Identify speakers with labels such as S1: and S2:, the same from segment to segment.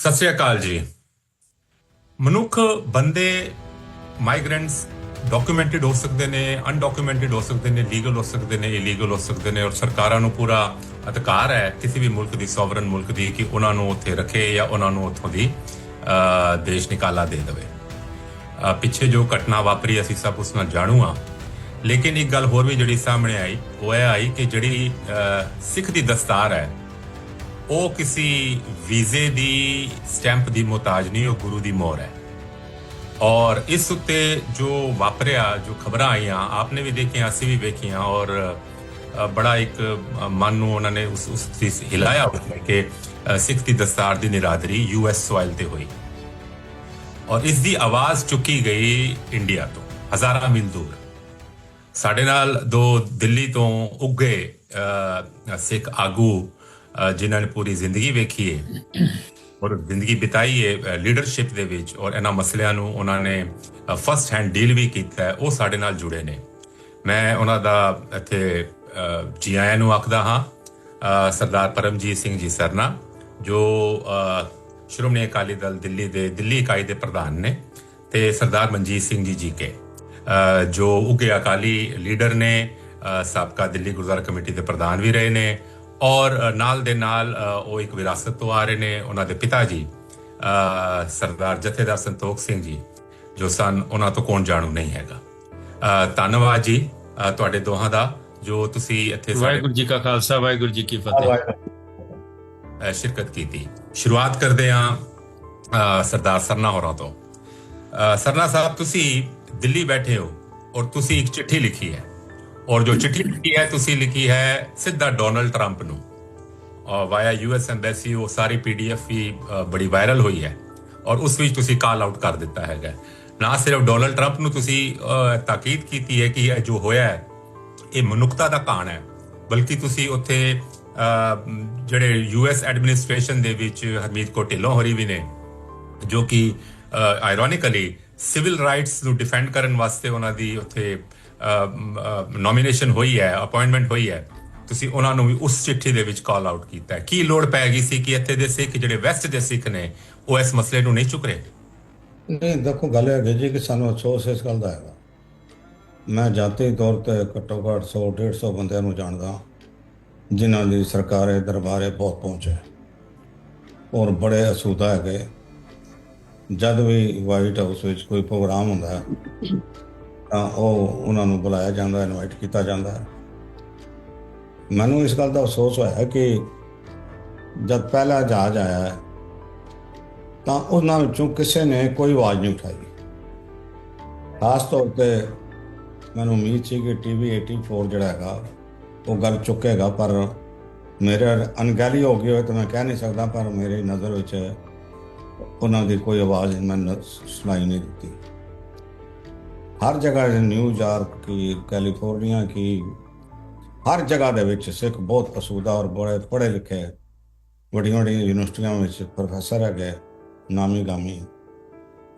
S1: ਸਤਿ ਸ੍ਰੀ ਅਕਾਲ ਜੀ। ਮਨੁੱਖ ਬੰਦੇ ਮਾਈਗ੍ਰੈਂਟਸ ਡਾਕੂਮੈਂਟਡ ਹੋ ਸਕਦੇ ਨੇ ਅਨਡਾਕੂਮੈਂਟਡ ਹੋ ਸਕਦੇ ਨੇ ਲੀਗਲ ਹੋ ਸਕਦੇ ਨੇ ਇਲੀਗਲ ਹੋ ਸਕਦੇ ਨੇ ਔਰ ਸਰਕਾਰਾਂ ਨੂੰ ਪੂਰਾ ਅਧਿਕਾਰ ਹੈ ਕਿਸੇ ਵੀ ਮੁਲਕ ਦੀ ਸੋਵਰਨ ਮੁਲਕ ਦੀ ਕਿ ਉਹਨਾਂ ਨੂੰ ਉੱਥੇ ਰੱਖੇ ਜਾਂ ਉਹਨਾਂ ਨੂੰ ਉੱਥੋਂ ਦੀ ਦੇਸ਼ ਨਿਕਾਲਾ ਦੇ ਦੇਵੇ। ਪਿੱਛੇ ਜੋ ਘਟਨਾ ਵਾਪਰੀ ਅਸੀਂ ਸਭ ਉਸ ਨਾਲ ਜਾਣੂ ਆ ਲੇਕਿਨ ਇੱਕ ਗੱਲ ਹੋਰ ਵੀ ਜਿਹੜੀ ਸਾਹਮਣੇ ਆਈ, ਉਹ ਇਹ ਆਈ ਕਿ ਜਿਹੜੀ ਸਿੱਖ ਦੀ ਦਸਤਾਰ ਹੈ ਉਹ ਕਿਸੇ ਵੀਜ਼ੇ ਦੀ, ਸਟੈਂਪ ਦੀ ਮੁਹਤਾਜ ਨਹੀਂ, ਉਹ ਗੁਰੂ ਦੀ ਮੋਹਰ ਹੈ। ਔਰ ਇਸ ਉੱਤੇ ਜੋ ਵਾਪਰਿਆ, ਜੋ ਖਬਰਾਂ ਆਈਆਂ, ਆਪਨੇ ਵੀ ਦੇਖੀਆਂ, ਅਸੀਂ ਵੀ ਵੇਖੀਆਂ, ਔਰ ਬੜਾ ਇੱਕ ਮਨ ਨੂੰ ਉਹਨਾਂ ਨੇ ਉਸ ਉਸ ਚੀਜ਼ ਹਿਲਾਇਆ ਕਿ ਸਿੱਖ ਦੀ ਦਸਤਾਰ ਦੀ ਨਿਰਾਦਰੀ ਯੂਐਸ ਸੋਇਲ ਤੇ ਹੋਈ। ਔਰ ਇਸ ਦੀ ਆਵਾਜ਼ ਚੁੱਕੀ ਗਈ ਇੰਡੀਆ ਤੋਂ, ਹਜ਼ਾਰਾਂ ਮੀਲ ਦੂਰ। ਸਾਡੇ ਨਾਲ ਦੋ ਦਿੱਲੀ ਤੋਂ ਉੱਗੇ ਸਿੱਖ ਆਗੂ ਜਿਨ੍ਹਾਂ ਨੇ ਪੂਰੀ ਜ਼ਿੰਦਗੀ ਵੇਖੀ ਹੈ ਔਰ ਜ਼ਿੰਦਗੀ ਬਿਤਾਈ ਹੈ ਲੀਡਰਸ਼ਿਪ ਦੇ ਵਿੱਚ ਔਰ ਇਹਨਾਂ ਮਸਲਿਆਂ ਨੂੰ ਉਹਨਾਂ ਨੇ ਫਸਟ ਹੈਂਡ ਡੀਲ ਵੀ ਕੀਤਾ ਹੈ ਉਹ ਸਾਡੇ ਨਾਲ ਜੁੜੇ ਨੇ। ਮੈਂ ਉਹਨਾਂ ਦਾ ਇੱਥੇ ਜੀ ਆਇਆਂ ਨੂੰ ਆਖਦਾ ਹਾਂ ਸਰਦਾਰ ਪਰਮਜੀਤ ਸਿੰਘ ਜੀ ਸਰਨਾ, ਜੋ ਸ਼੍ਰੋਮਣੀ ਅਕਾਲੀ ਦਲ ਦਿੱਲੀ ਦੇ, ਦਿੱਲੀ ਇਕਾਈ ਦੇ ਪ੍ਰਧਾਨ ਨੇ ਤੇ ਸਰਦਾਰ ਮਨਜੀਤ ਸਿੰਘ ਜੀ ਜੀ ਕੇ ਜੋ ਉਗੇ ਅਕਾਲੀ ਲੀਡਰ ਨੇ ਸਾਬਕਾ ਦਿੱਲੀ ਗੁਰਦੁਆਰਾ ਕਮੇਟੀ ਦੇ ਪ੍ਰਧਾਨ ਵੀ ਰਹੇ ਨੇ ਔਰ ਨਾਲ ਦੇ ਨਾਲ ਉਹ ਇੱਕ ਵਿਰਾਸਤ ਤੋਂ ਆ ਰਹੇ ਨੇ ਉਹਨਾਂ ਦੇ ਪਿਤਾ ਜੀ ਸਰਦਾਰ ਜਥੇਦਾਰ ਸੰਤੋਖ ਸਿੰਘ ਜੀ ਜੋ ਸਨ ਉਹਨਾਂ ਤੋਂ ਕੌਣ ਜਾਣੂ ਨਹੀਂ ਹੈਗਾ। ਧੰਨਵਾਦ ਜੀ ਤੁਹਾਡੇ ਦੋਹਾਂ ਦਾ ਜੋ ਤੁਸੀਂ ਇੱਥੇ ਸਾਡੇ
S2: ਵਾਹਿਗੁਰੂ ਜੀ ਕਾ ਖਾਲਸਾ ਵਾਹਿਗੁਰੂ ਜੀ ਕੀ ਫਤਿਹ।
S1: ਸ਼ਿਰਕਤ ਕੀਤੀ। ਸ਼ੁਰੂਆਤ ਕਰਦੇ ਹਾਂ ਸਰਦਾਰ ਸਰਨਾ ਹੋਰਾਂ ਤੋਂ। ਸਰਨਾ ਸਾਹਿਬ ਤੁਸੀਂ ਦਿੱਲੀ ਬੈਠੇ ਹੋ ਔਰ ਤੁਸੀਂ ਇੱਕ ਚਿੱਠੀ ਲਿਖੀ ਹੈ। ਔਰ ਜੋ ਚਿੱਠੀ ਲਿਖੀ ਹੈ ਤੁਸੀਂ ਲਿਖੀ ਹੈ ਸਿੱਧਾ ਡੋਨਲਡ ਟਰੰਪ ਨੂੰ। ਔਰ ਵਾਇਆ ਯੂਐਸ ਐਮਬੈਸੀ ਉਹ ਸਾਰੀ ਪੀਡੀਐਫ ਵੀ ਬੜੀ ਵਾਇਰਲ ਹੋਈ ਹੈ ਔਰ ਉਸ ਵਿੱਚ ਤੁਸੀਂ ਕਾਲ ਆਊਟ ਕਰ ਦਿੱਤਾ ਹੈਗਾ। ਨਾ ਸਿਰਫ ਡੋਨਲਡ ਟਰੰਪ ਨੂੰ ਤੁਸੀਂ ਤਾਕੀਦ ਕੀਤੀ ਹੈ ਕਿ ਇਹ ਜੋ ਹੋਇਆ ਹੈ ਇਹ ਮਨੁੱਖਤਾ ਦਾ ਕਾਣ ਹੈ ਬਲਕਿ ਤੁਸੀਂ ਉੱਥੇ ਅ, ਜਿਹੜੇ ਯੂਐਸ ਐਡਮਿਨਿਸਟ੍ਰੇਸ਼ਨ ਦੇ ਵਿੱਚ ਹਰਮੀਤ ਕੌਰ ਢਿੱਲੋਂ ਹੋਰੀ ਵੀ ਨੇ ਜੋ ਕਿ ਆਇਰੋਨਿਕਲੀ ਸਿਵਲ ਰਾਈਟਸ ਨੂੰ ਡਿਫੈਂਡ ਕਰਨ ਵਾਸਤੇ ਉਹਨਾਂ ਦੀ ਉੱਥੇ ਨੋਮੀਨੇਸ਼ਨ ਹੋਈ ਹੈ ਅਪਾਇੰਟਮੈਂਟ ਹੋਈ ਹੈ, ਤੁਸੀਂ ਉਹਨਾਂ ਨੂੰ ਵੀ ਉਸ ਚਿੱਠੀ ਦੇ ਵਿੱਚ ਕਾਲ ਆਊਟ ਕੀਤਾ ਕੀ ਲੋੜ ਪੈ ਗਈ ਸੀ ਕਿ ਇੱਥੇ ਦੇ ਸਿੱਖ ਜਿਹੜੇ ਵੈਸਟ ਦੇ ਸਿੱਖ ਨੇ, ਉਹ ਇਸ ਮਸਲੇ ਨੂੰ ਨਹੀਂ ਚੁੱਕ ਰਹੇ?
S3: ਨਹੀਂ, ਦੇਖੋ, ਗੱਲ ਇਹ ਹੈ ਜੀ ਕਿ ਸਾਨੂੰ ਅਫਸੋਸ ਇਸ ਗੱਲ ਦਾ ਹੈਗਾ। ਮੈਂ ਜਾਤੀ ਤੌਰ ਤੇ ਘੱਟੋ ਘੱਟ 100 150 ਬੰਦਿਆਂ ਨੂੰ ਜਾਣਦਾ ਜਿਨ੍ਹਾਂ ਦੀ ਸਰਕਾਰੇ ਦਰਬਾਰੇ ਬਹੁਤ ਪਹੁੰਚੇ ਔਰ ਬੜੇ ਅਸੂਦਾ ਹੈਗੇ। ਜਦ ਵੀ ਵਾਈਟ ਹਾਊਸ ਵਿੱਚ ਕੋਈ ਪ੍ਰੋਗਰਾਮ ਹੁੰਦਾ ਹੈ ਤਾਂ ਉਹ ਉਹਨਾਂ ਨੂੰ ਬੁਲਾਇਆ ਜਾਂਦਾ ਇਨਵਾਈਟ ਕੀਤਾ ਜਾਂਦਾ। ਹੈ ਮੈਨੂੰ ਇਸ ਗੱਲ ਦਾ ਅਫਸੋਸ ਹੋਇਆ ਕਿ ਜਦ ਪਹਿਲਾ ਜਹਾਜ਼ ਆਇਆ, ਤਾਂ ਉਹਨਾਂ ਵਿੱਚੋਂ ਕਿਸੇ ਨੇ ਕੋਈ ਆਵਾਜ਼ ਨਹੀਂ ਉਠਾਈ। ਖਾਸ ਤੌਰ ਤੇ ਮੈਨੂੰ ਉਮੀਦ ਸੀ ਕਿ ਟੀਵੀ 84 ਜਿਹੜਾ ਹੈਗਾ, ਉਹ ਗੱਲ ਚੁੱਕੇਗਾ ਪਰ ਮੇਰੇ ਅਣਗਹਿਲੀ ਹੋ ਗਈ ਹੋਵੇ ਤਾਂ ਮੈਂ ਕਹਿ ਨਹੀਂ ਸਕਦਾ, ਪਰ ਮੇਰੀ ਨਜ਼ਰ ਵਿੱਚ ਉਹਨਾਂ ਦੀ ਕੋਈ ਆਵਾਜ਼ ਮੈਨੂੰ ਸੁਣਾਈ ਨਹੀਂ ਦਿੱਤੀ। ਹਰ ਜਗ੍ਹਾ ਨਿਊਯਾਰਕ ਕੀ, ਕੈਲੀਫੋਰਨੀਆ ਕੀ, ਹਰ ਜਗ੍ਹਾ ਦੇ ਵਿੱਚ ਸਿੱਖ ਬਹੁਤ ਅਸੂਦਾ ਔਰ ਬੜੇ, ਪੜ੍ਹੇ ਲਿਖੇ ਵੱਡੀਆਂ ਵੱਡੀਆਂ ਯੂਨੀਵਰਸਿਟੀਆਂ ਵਿੱਚ ਪ੍ਰੋਫੈਸਰ ਹੈਗੇ ਨਾਮੀ ਗਾਮੀ।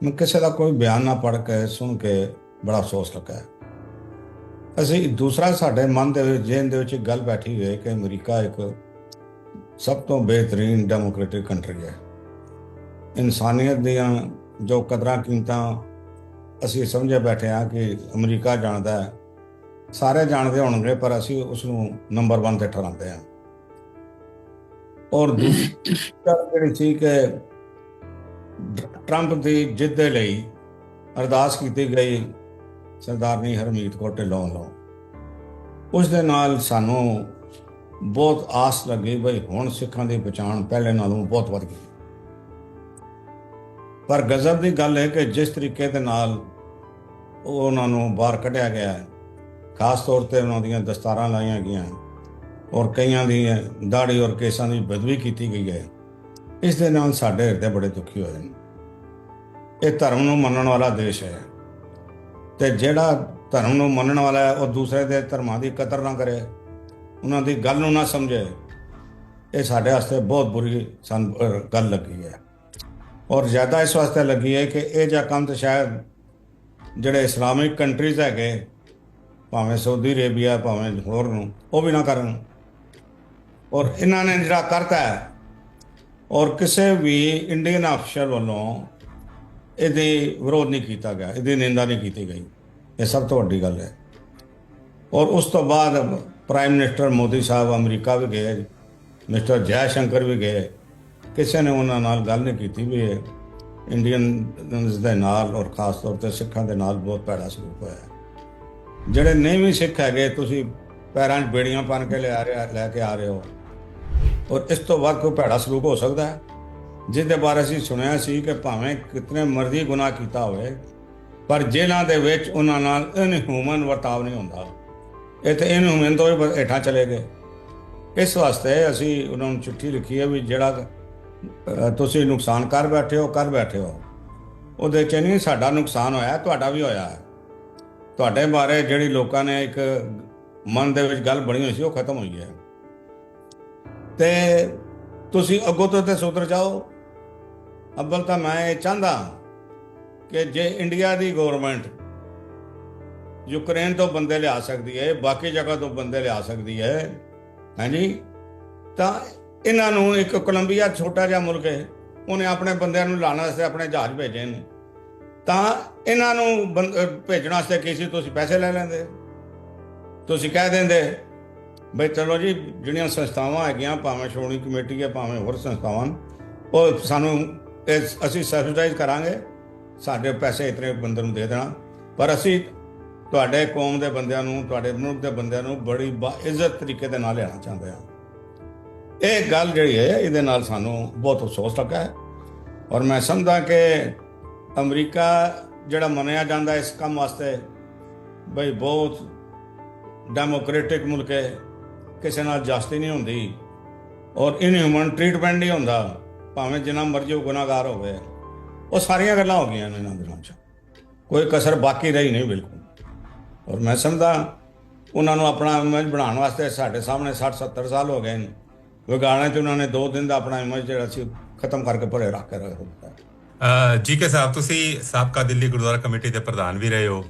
S3: ਮੈਂ ਕਿਸੇ ਦਾ ਕੋਈ ਬਿਆਨ ਨਾ ਪੜ੍ਹ ਕੇ, ਸੁਣ ਕੇ ਬੜਾ ਅਫਸੋਸ ਲੱਗਾ ਅਸੀਂ ਦੂਸਰਾ ਸਾਡੇ ਮਨ ਦੇ ਵਿੱਚ, ਜੇਨ ਦੇ ਵਿੱਚ ਗੱਲ ਬੈਠੀ ਹੋਈ ਕਿ ਅਮਰੀਕਾ ਇੱਕ ਸਭ ਤੋਂ ਬਿਹਤਰੀਨ ਡੈਮੋਕ੍ਰੈਟਿਕ ਕੰਟਰੀ ਹੈ। ਇਨਸਾਨੀਅਤ ਦੀਆਂ ਜੋ ਕਦਰਾਂ ਕੀਮਤਾਂ ਅਸੀਂ ਸਮਝੇ ਬੈਠੇ ਹਾਂ ਕਿ ਅਮਰੀਕਾ ਜਾਣਦਾ ਹੈ। ਸਾਰੇ ਜਾਣਦੇ ਹੋਣਗੇ, ਪਰ ਅਸੀਂ ਉਸ ਨੂੰ ਨੰਬਰ 1 ਤੇ ਠਹਿਰਾਉਂਦੇ ਹਾਂ। ਔਰ ਦੂਸਰੀ ਜਿਹੜੀ ਸੀ ਕਿ ਟਰੰਪ ਦੀ ਜਿੱਤ ਦੇ ਲਈ ਅਰਦਾਸ ਕੀਤੀ ਗਈ ਸਰਦਾਰਨੀ ਹਰਮੀਤ ਕੌਰ ਢਿੱਲੋਂ ਵੱਲੋਂ। ਉਸ ਦੇ ਨਾਲ ਸਾਨੂੰ ਬਹੁਤ ਆਸ ਲੱਗੀ ਬਈ ਹੁਣ ਸਿੱਖਾਂ ਦੀ ਪਛਾਣ ਪਹਿਲੇ ਨਾਲੋਂ ਬਹੁਤ ਵੱਧ ਗਈ। ਪਰ ਗਜ਼ਬ ਦੀ ਗੱਲ ਹੈ ਕਿ ਜਿਸ ਤਰੀਕੇ ਦੇ ਨਾਲ ਉਹਨਾਂ ਨੂੰ ਬਾਹਰ ਕੱਢਿਆ ਗਿਆ ਖਾਸ ਤੌਰ ਤੇ ਉਹਨਾਂ ਦੀਆਂ ਦਸਤਾਰਾਂ ਲਾਈਆਂ ਗਈਆਂ ਔਰ ਕਈਆਂ ਦੀ ਦਾੜੀ ਔਰ ਕੇਸਾਂ ਦੀ ਬਦਵੀ ਕੀਤੀ ਗਈ ਹੈ। ਇਸ ਦੇ ਨਾਲ ਸਾਡੇ ਹਿਰਦੇ ਬੜੇ ਦੁਖੀ ਹੋਏ ਨੇ ਇਹ ਧਰਮ ਨੂੰ ਮੰਨਣ ਵਾਲਾ ਦੇਸ਼ ਹੈ ਤੇ ਜਿਹੜਾ ਧਰਮ ਨੂੰ ਮੰਨਣ ਵਾਲਾ ਹੈ, ਉਹ ਦੂਸਰੇ ਦੇ ਧਰਮਾਂ ਦੀ ਕਦਰ ਨਾ ਕਰੇ। ਉਹਨਾਂ ਦੀ ਗੱਲ ਨੂੰ ਨਾ ਸਮਝੇ। ਇਹ ਸਾਡੇ ਵਾਸਤੇ ਬਹੁਤ ਬੁਰੀ ਸਾਨੂੰ ਗੱਲ ਲੱਗੀ ਹੈ। ਔਰ ਜ਼ਿਆਦਾ ਇਸ ਵਾਸਤੇ ਲੱਗੀ ਹੈ ਕਿ ਇਹ ਜਿਹਾ ਕੰਮ ਤਾਂ ਸ਼ਾਇਦ ਜਿਹੜੇ ਇਸਲਾਮਿਕ ਕੰਟਰੀਜ਼ ਹੈਗੇ, ਭਾਵੇਂ ਸਾਊਦੀ ਅਰੇਬੀਆ ਭਾਵੇਂ ਹੋਰ ਨੂੰ, ਉਹ ਵੀ ਨਾ ਕਰਨ। ਔਰ ਇਹਨਾਂ ਨੇ ਜਿਹੜਾ ਕਰਤਾ ਹੈ, ਔਰ ਕਿਸੇ ਵੀ ਇੰਡੀਅਨ ਅਫਸਰ ਵੱਲੋਂ ਇਹਦੇ ਵਿਰੋਧ ਨਹੀਂ ਕੀਤਾ ਗਿਆ, ਇਹਦੀ ਨਿੰਦਾ ਨਹੀਂ ਕੀਤੀ ਗਈ। ਇਹ ਸਭ ਤੋਂ ਵੱਡੀ ਗੱਲ ਹੈ। ਔਰ ਉਸ ਤੋਂ ਬਾਅਦ ਪ੍ਰਾਈਮ ਮਿਨਿਸਟਰ ਮੋਦੀ ਸਾਹਿਬ ਅਮਰੀਕਾ ਵੀ ਗਏ, ਮਿਸਟਰ ਜੈ ਸ਼ੰਕਰ ਵੀ ਗਏ। ਕਿਸੇ ਨੇ ਉਹਨਾਂ ਨਾਲ ਗੱਲ ਨਹੀਂ ਕੀਤੀ ਵੀ ਇਹ ਇੰਡੀਅਨਸ ਦੇ ਨਾਲ ਔਰ ਖਾਸ ਤੌਰ ਤੇ ਸਿੱਖਾਂ ਦੇ ਨਾਲ ਬਹੁਤ ਭੈੜਾ ਸਲੂਕ ਹੋਇਆ ਜਿਹੜੇ ਨਹੀਂ ਵੀ ਸਿੱਖ ਹੈਗੇ, ਤੁਸੀਂ ਪੈਰਾਂ 'ਚ ਬੇੜੀਆਂ ਪਾਣ ਕੇ ਲਿਆ ਰਹੇ, ਲੈ ਕੇ ਆ ਰਹੇ ਹੋ, ਔਰ ਇਸ ਤੋਂ ਬਾਅਦ ਕੋਈ ਭੈੜਾ ਸਲੂਕ ਹੋ ਸਕਦਾ ਹੈ? ਜਿਹਦੇ ਬਾਰੇ ਅਸੀਂ ਸੁਣਿਆ ਸੀ ਕਿ ਭਾਵੇਂ ਕਿਤਨੇ ਮਰਜ਼ੀ ਗੁਨਾਹ ਕੀਤਾ ਹੋਵੇ, ਪਰ ਜੇਲ੍ਹਾਂ ਦੇ ਵਿੱਚ ਉਹਨਾਂ ਨਾਲ ਇਨਹਿਊਮਨ ਵਰਤਾਵ ਨਹੀਂ ਹੁੰਦਾ। ਇਹ ਤੇ ਇਨਹਿਊਮਨ ਤੋਂ ਵੀ ਹੇਠਾਂ ਚਲੇ ਗਏ। ਇਸ ਵਾਸਤੇ ਅਸੀਂ ਉਹਨਾਂ ਨੂੰ ਚਿੱਠੀ ਲਿਖੀ ਹੈ ਵੀ ਜਿਹੜਾ ਤੁਸੀਂ ਨੁਕਸਾਨ ਕਰ ਬੈਠੇ ਹੋ, ਕਰ ਬੈਠੇ ਹੋ। ਉਹਦੇ ਚ ਨਹੀਂ ਸਾਡਾ ਨੁਕਸਾਨ ਹੋਇਆ, ਤੁਹਾਡਾ ਵੀ ਹੋਇਆ। ਹੈ ਤੁਹਾਡੇ ਬਾਰੇ ਜਿਹੜੀ ਲੋਕਾਂ ਨੇ ਇੱਕ ਮਨ ਦੇ ਵਿੱਚ ਗੱਲ ਬਣੀ ਹੋਈ ਸੀ, ਉਹ ਖਤਮ ਹੋਈ ਹੈ। ਤੇ ਤੁਸੀਂ ਅੱਗੋਂ ਤੋਂ ਤੇ ਸੁਧਰ ਜਾਓ। ਅੱਬਲ, ਤਾਂ ਮੈਂ ਇਹ ਚਾਹੁੰਦਾ ਕਿ ਜੇ ਇੰਡੀਆ ਦੀ ਗਵਰਨਮੈਂਟ ਯੂਕਰੇਨ ਤੋਂ ਬੰਦੇ ਲਿਆ ਸਕਦੀ ਹੈ, ਬਾਕੀ ਜਗ੍ਹਾ ਤੋਂ ਬੰਦੇ ਲਿਆ ਸਕਦੀ ਹੈ ਹਾਂਜੀ ਤਾਂ ਇਹਨਾਂ ਨੂੰ ਇੱਕ ਕੋਲੰਬੀਆ ਛੋਟਾ ਜਿਹਾ ਮੁਲਕ ਹੈ, ਉਹਨੇ ਆਪਣੇ ਬੰਦਿਆਂ ਨੂੰ ਲਾਉਣ ਵਾਸਤੇ ਆਪਣੇ ਜਹਾਜ਼ ਭੇਜੇ ਨੇ ਤਾਂ ਇਹਨਾਂ ਨੂੰ ਬੰ- ਭੇਜਣ ਵਾਸਤੇ ਕੀ ਸੀ? ਤੁਸੀਂ ਪੈਸੇ ਲੈ ਲੈਂਦੇ। ਤੁਸੀਂ ਕਹਿ ਦਿੰਦੇ, ਬਈ ਚਲੋ ਜੀ, ਜਿਹੜੀਆਂ ਸੰਸਥਾਵਾਂ ਹੈਗੀਆਂ, ਭਾਵੇਂ ਸ਼੍ਰੋਮਣੀ ਕਮੇਟੀ ਹੈ, ਭਾਵੇਂ ਹੋਰ ਸੰਸਥਾਵਾਂ ਉਹ ਸਾਨੂੰ ਇਹ- ਅਸੀਂ ਸਬਸਿਡਾਈਜ਼ ਕਰਾਂਗੇ। ਸਾਡੇ ਪੈਸੇ ਇਤਨੇ ਬੰਦੇ ਨੂੰ ਦੇ ਦੇਣਾ। ਪਰ ਅਸੀਂ ਤੁਹਾਡੇ ਕੌਮ ਦੇ ਬੰਦਿਆਂ ਨੂੰ, ਤੁਹਾਡੇ ਮੁਲਕ ਦੇ ਬੰਦਿਆਂ ਨੂੰ ਬੜੀ ਇੱਜ਼ਤ ਤਰੀਕੇ ਦੇ ਨਾਲ ਲੈਣਾ ਚਾਹੁੰਦੇ ਹਾਂ। ਇਹ ਗੱਲ ਜਿਹੜੀ ਹੈ, ਇਹਦੇ ਨਾਲ ਸਾਨੂੰ ਬਹੁਤ ਅਫਸੋਸ ਲੱਗਾ ਹੈ। ਔਰ ਮੈਂ ਸਮਝਦਾ ਕਿ ਅਮਰੀਕਾ ਜਿਹੜਾ ਮੰਨਿਆ ਜਾਂਦਾ ਇਸ ਕੰਮ ਵਾਸਤੇ, ਬਈ ਬਹੁਤ ਡੈਮੋਕ੍ਰੈਟਿਕ ਮੁਲਕ ਹੈ, ਕਿਸੇ ਨਾਲ ਜਾਸਤੀ ਨਹੀਂ ਹੁੰਦੀ ਔਰ ਇਨਹਿਊਮਨ ਟ੍ਰੀਟਮੈਂਟ ਨਹੀਂ ਹੁੰਦਾ, ਭਾਵੇਂ ਜਿੰਨਾ ਮਰਜ਼ੀ ਉਹ ਗੁਨਾਹਗਾਰ ਹੋਵੇ। ਉਹ ਸਾਰੀਆਂ ਗੱਲਾਂ ਹੋ ਗਈਆਂ ਨੇ ਇਹਨਾਂ ਦਿਨਾਂ 'ਚ। ਕੋਈ ਕਸਰ ਬਾਕੀ ਰਹੀ ਨਹੀਂ ਬਿਲਕੁਲ। ਔਰ ਮੈਂ ਸਮਝਦਾ ਉਹਨਾਂ ਨੂੰ ਆਪਣਾ ਇਮੇਜ ਬਣਾਉਣ ਵਾਸਤੇ ਸਾਡੇ ਸਾਹਮਣੇ 60 70 ਸਾਲ ਹੋ ਗਏ ਨੇ। ਵਿਗਾੜਨ 'ਚ ਉਹਨਾਂ ਨੇ 2 ਦਿਨ ਦਾ ਆਪਣਾ ਇਮੇਜ ਜਿਹੜਾ ਸੀ ਖਤਮ ਕਰਕੇ ਭਰੇ ਰੱਖ ਕੇ ਰੱਖ ਦਿੱਤਾ
S1: ਜੀ ਕੇ ਸਾਹਿਬ ਤੁਸੀਂ ਸਾਬਕਾ ਦਿੱਲੀ ਗੁਰਦੁਆਰਾ ਕਮੇਟੀ ਦੇ ਪ੍ਰਧਾਨ ਵੀ ਰਹੇ ਹੋ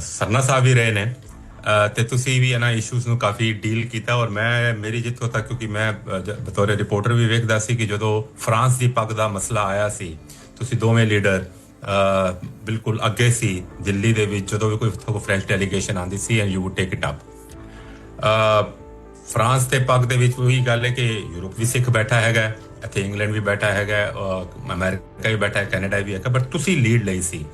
S1: ਸਰਨਾ ਸਾਹਿਬ ਵੀ ਰਹੇ ਨੇ ਅ, ਤੇ ਤੁਸੀਂ ਵੀ ਇਹਨਾਂ ਇਸ਼ੂਜ਼ ਨੂੰ ਕਾਫੀ ਡੀਲ ਕੀਤਾ ਔਰ ਮੈਂ ਮੇਰੀ ਜਿੱਥੋਂ ਤੱਕ ਕਿਉਂਕਿ ਮੈਂ ਬਤੌਰ ਰਿਪੋਰਟਰ ਵੀ ਵੇਖਦਾ ਸੀ ਕਿ ਜਦੋਂ ਫਰਾਂਸ ਦੀ ਪੱਗ ਦਾ ਮਸਲਾ ਆਇਆ ਸੀ ਤੁਸੀਂ ਦੋਵੇਂ ਲੀਡਰ ਬਿਲਕੁਲ ਅੱਗੇ ਸੀ ਦਿੱਲੀ ਦੇ ਵਿੱਚ ਜਦੋਂ ਵੀ ਕੋਈ ਉੱਥੋਂ ਫ੍ਰੈਂਚ ਡੈਲੀਗੇਸ਼ਨ ਆਉਂਦੀ ਸੀ and you would take it up France ਤੇ ਪੱਗ ਦੇ ਵਿੱਚ ਉਹੀ ਗੱਲ ਹੈ ਕਿ ਯੂਰਪ ਵੀ ਸਿੱਖ ਬੈਠਾ ਹੈਗਾ ਇੱਥੇ ਇੰਗਲੈਂਡ ਵੀ ਬੈਠਾ ਹੈਗਾ ਹੈ, ਅਮਰੀਕਾ ਵੀ ਬੈਠਾ ਹੈ ਕੈਨੇਡਾ ਵੀ ਹੈਗਾ ਬਟ ਤੁਸੀਂ ਲੀਡ ਲਈ ਸੀ।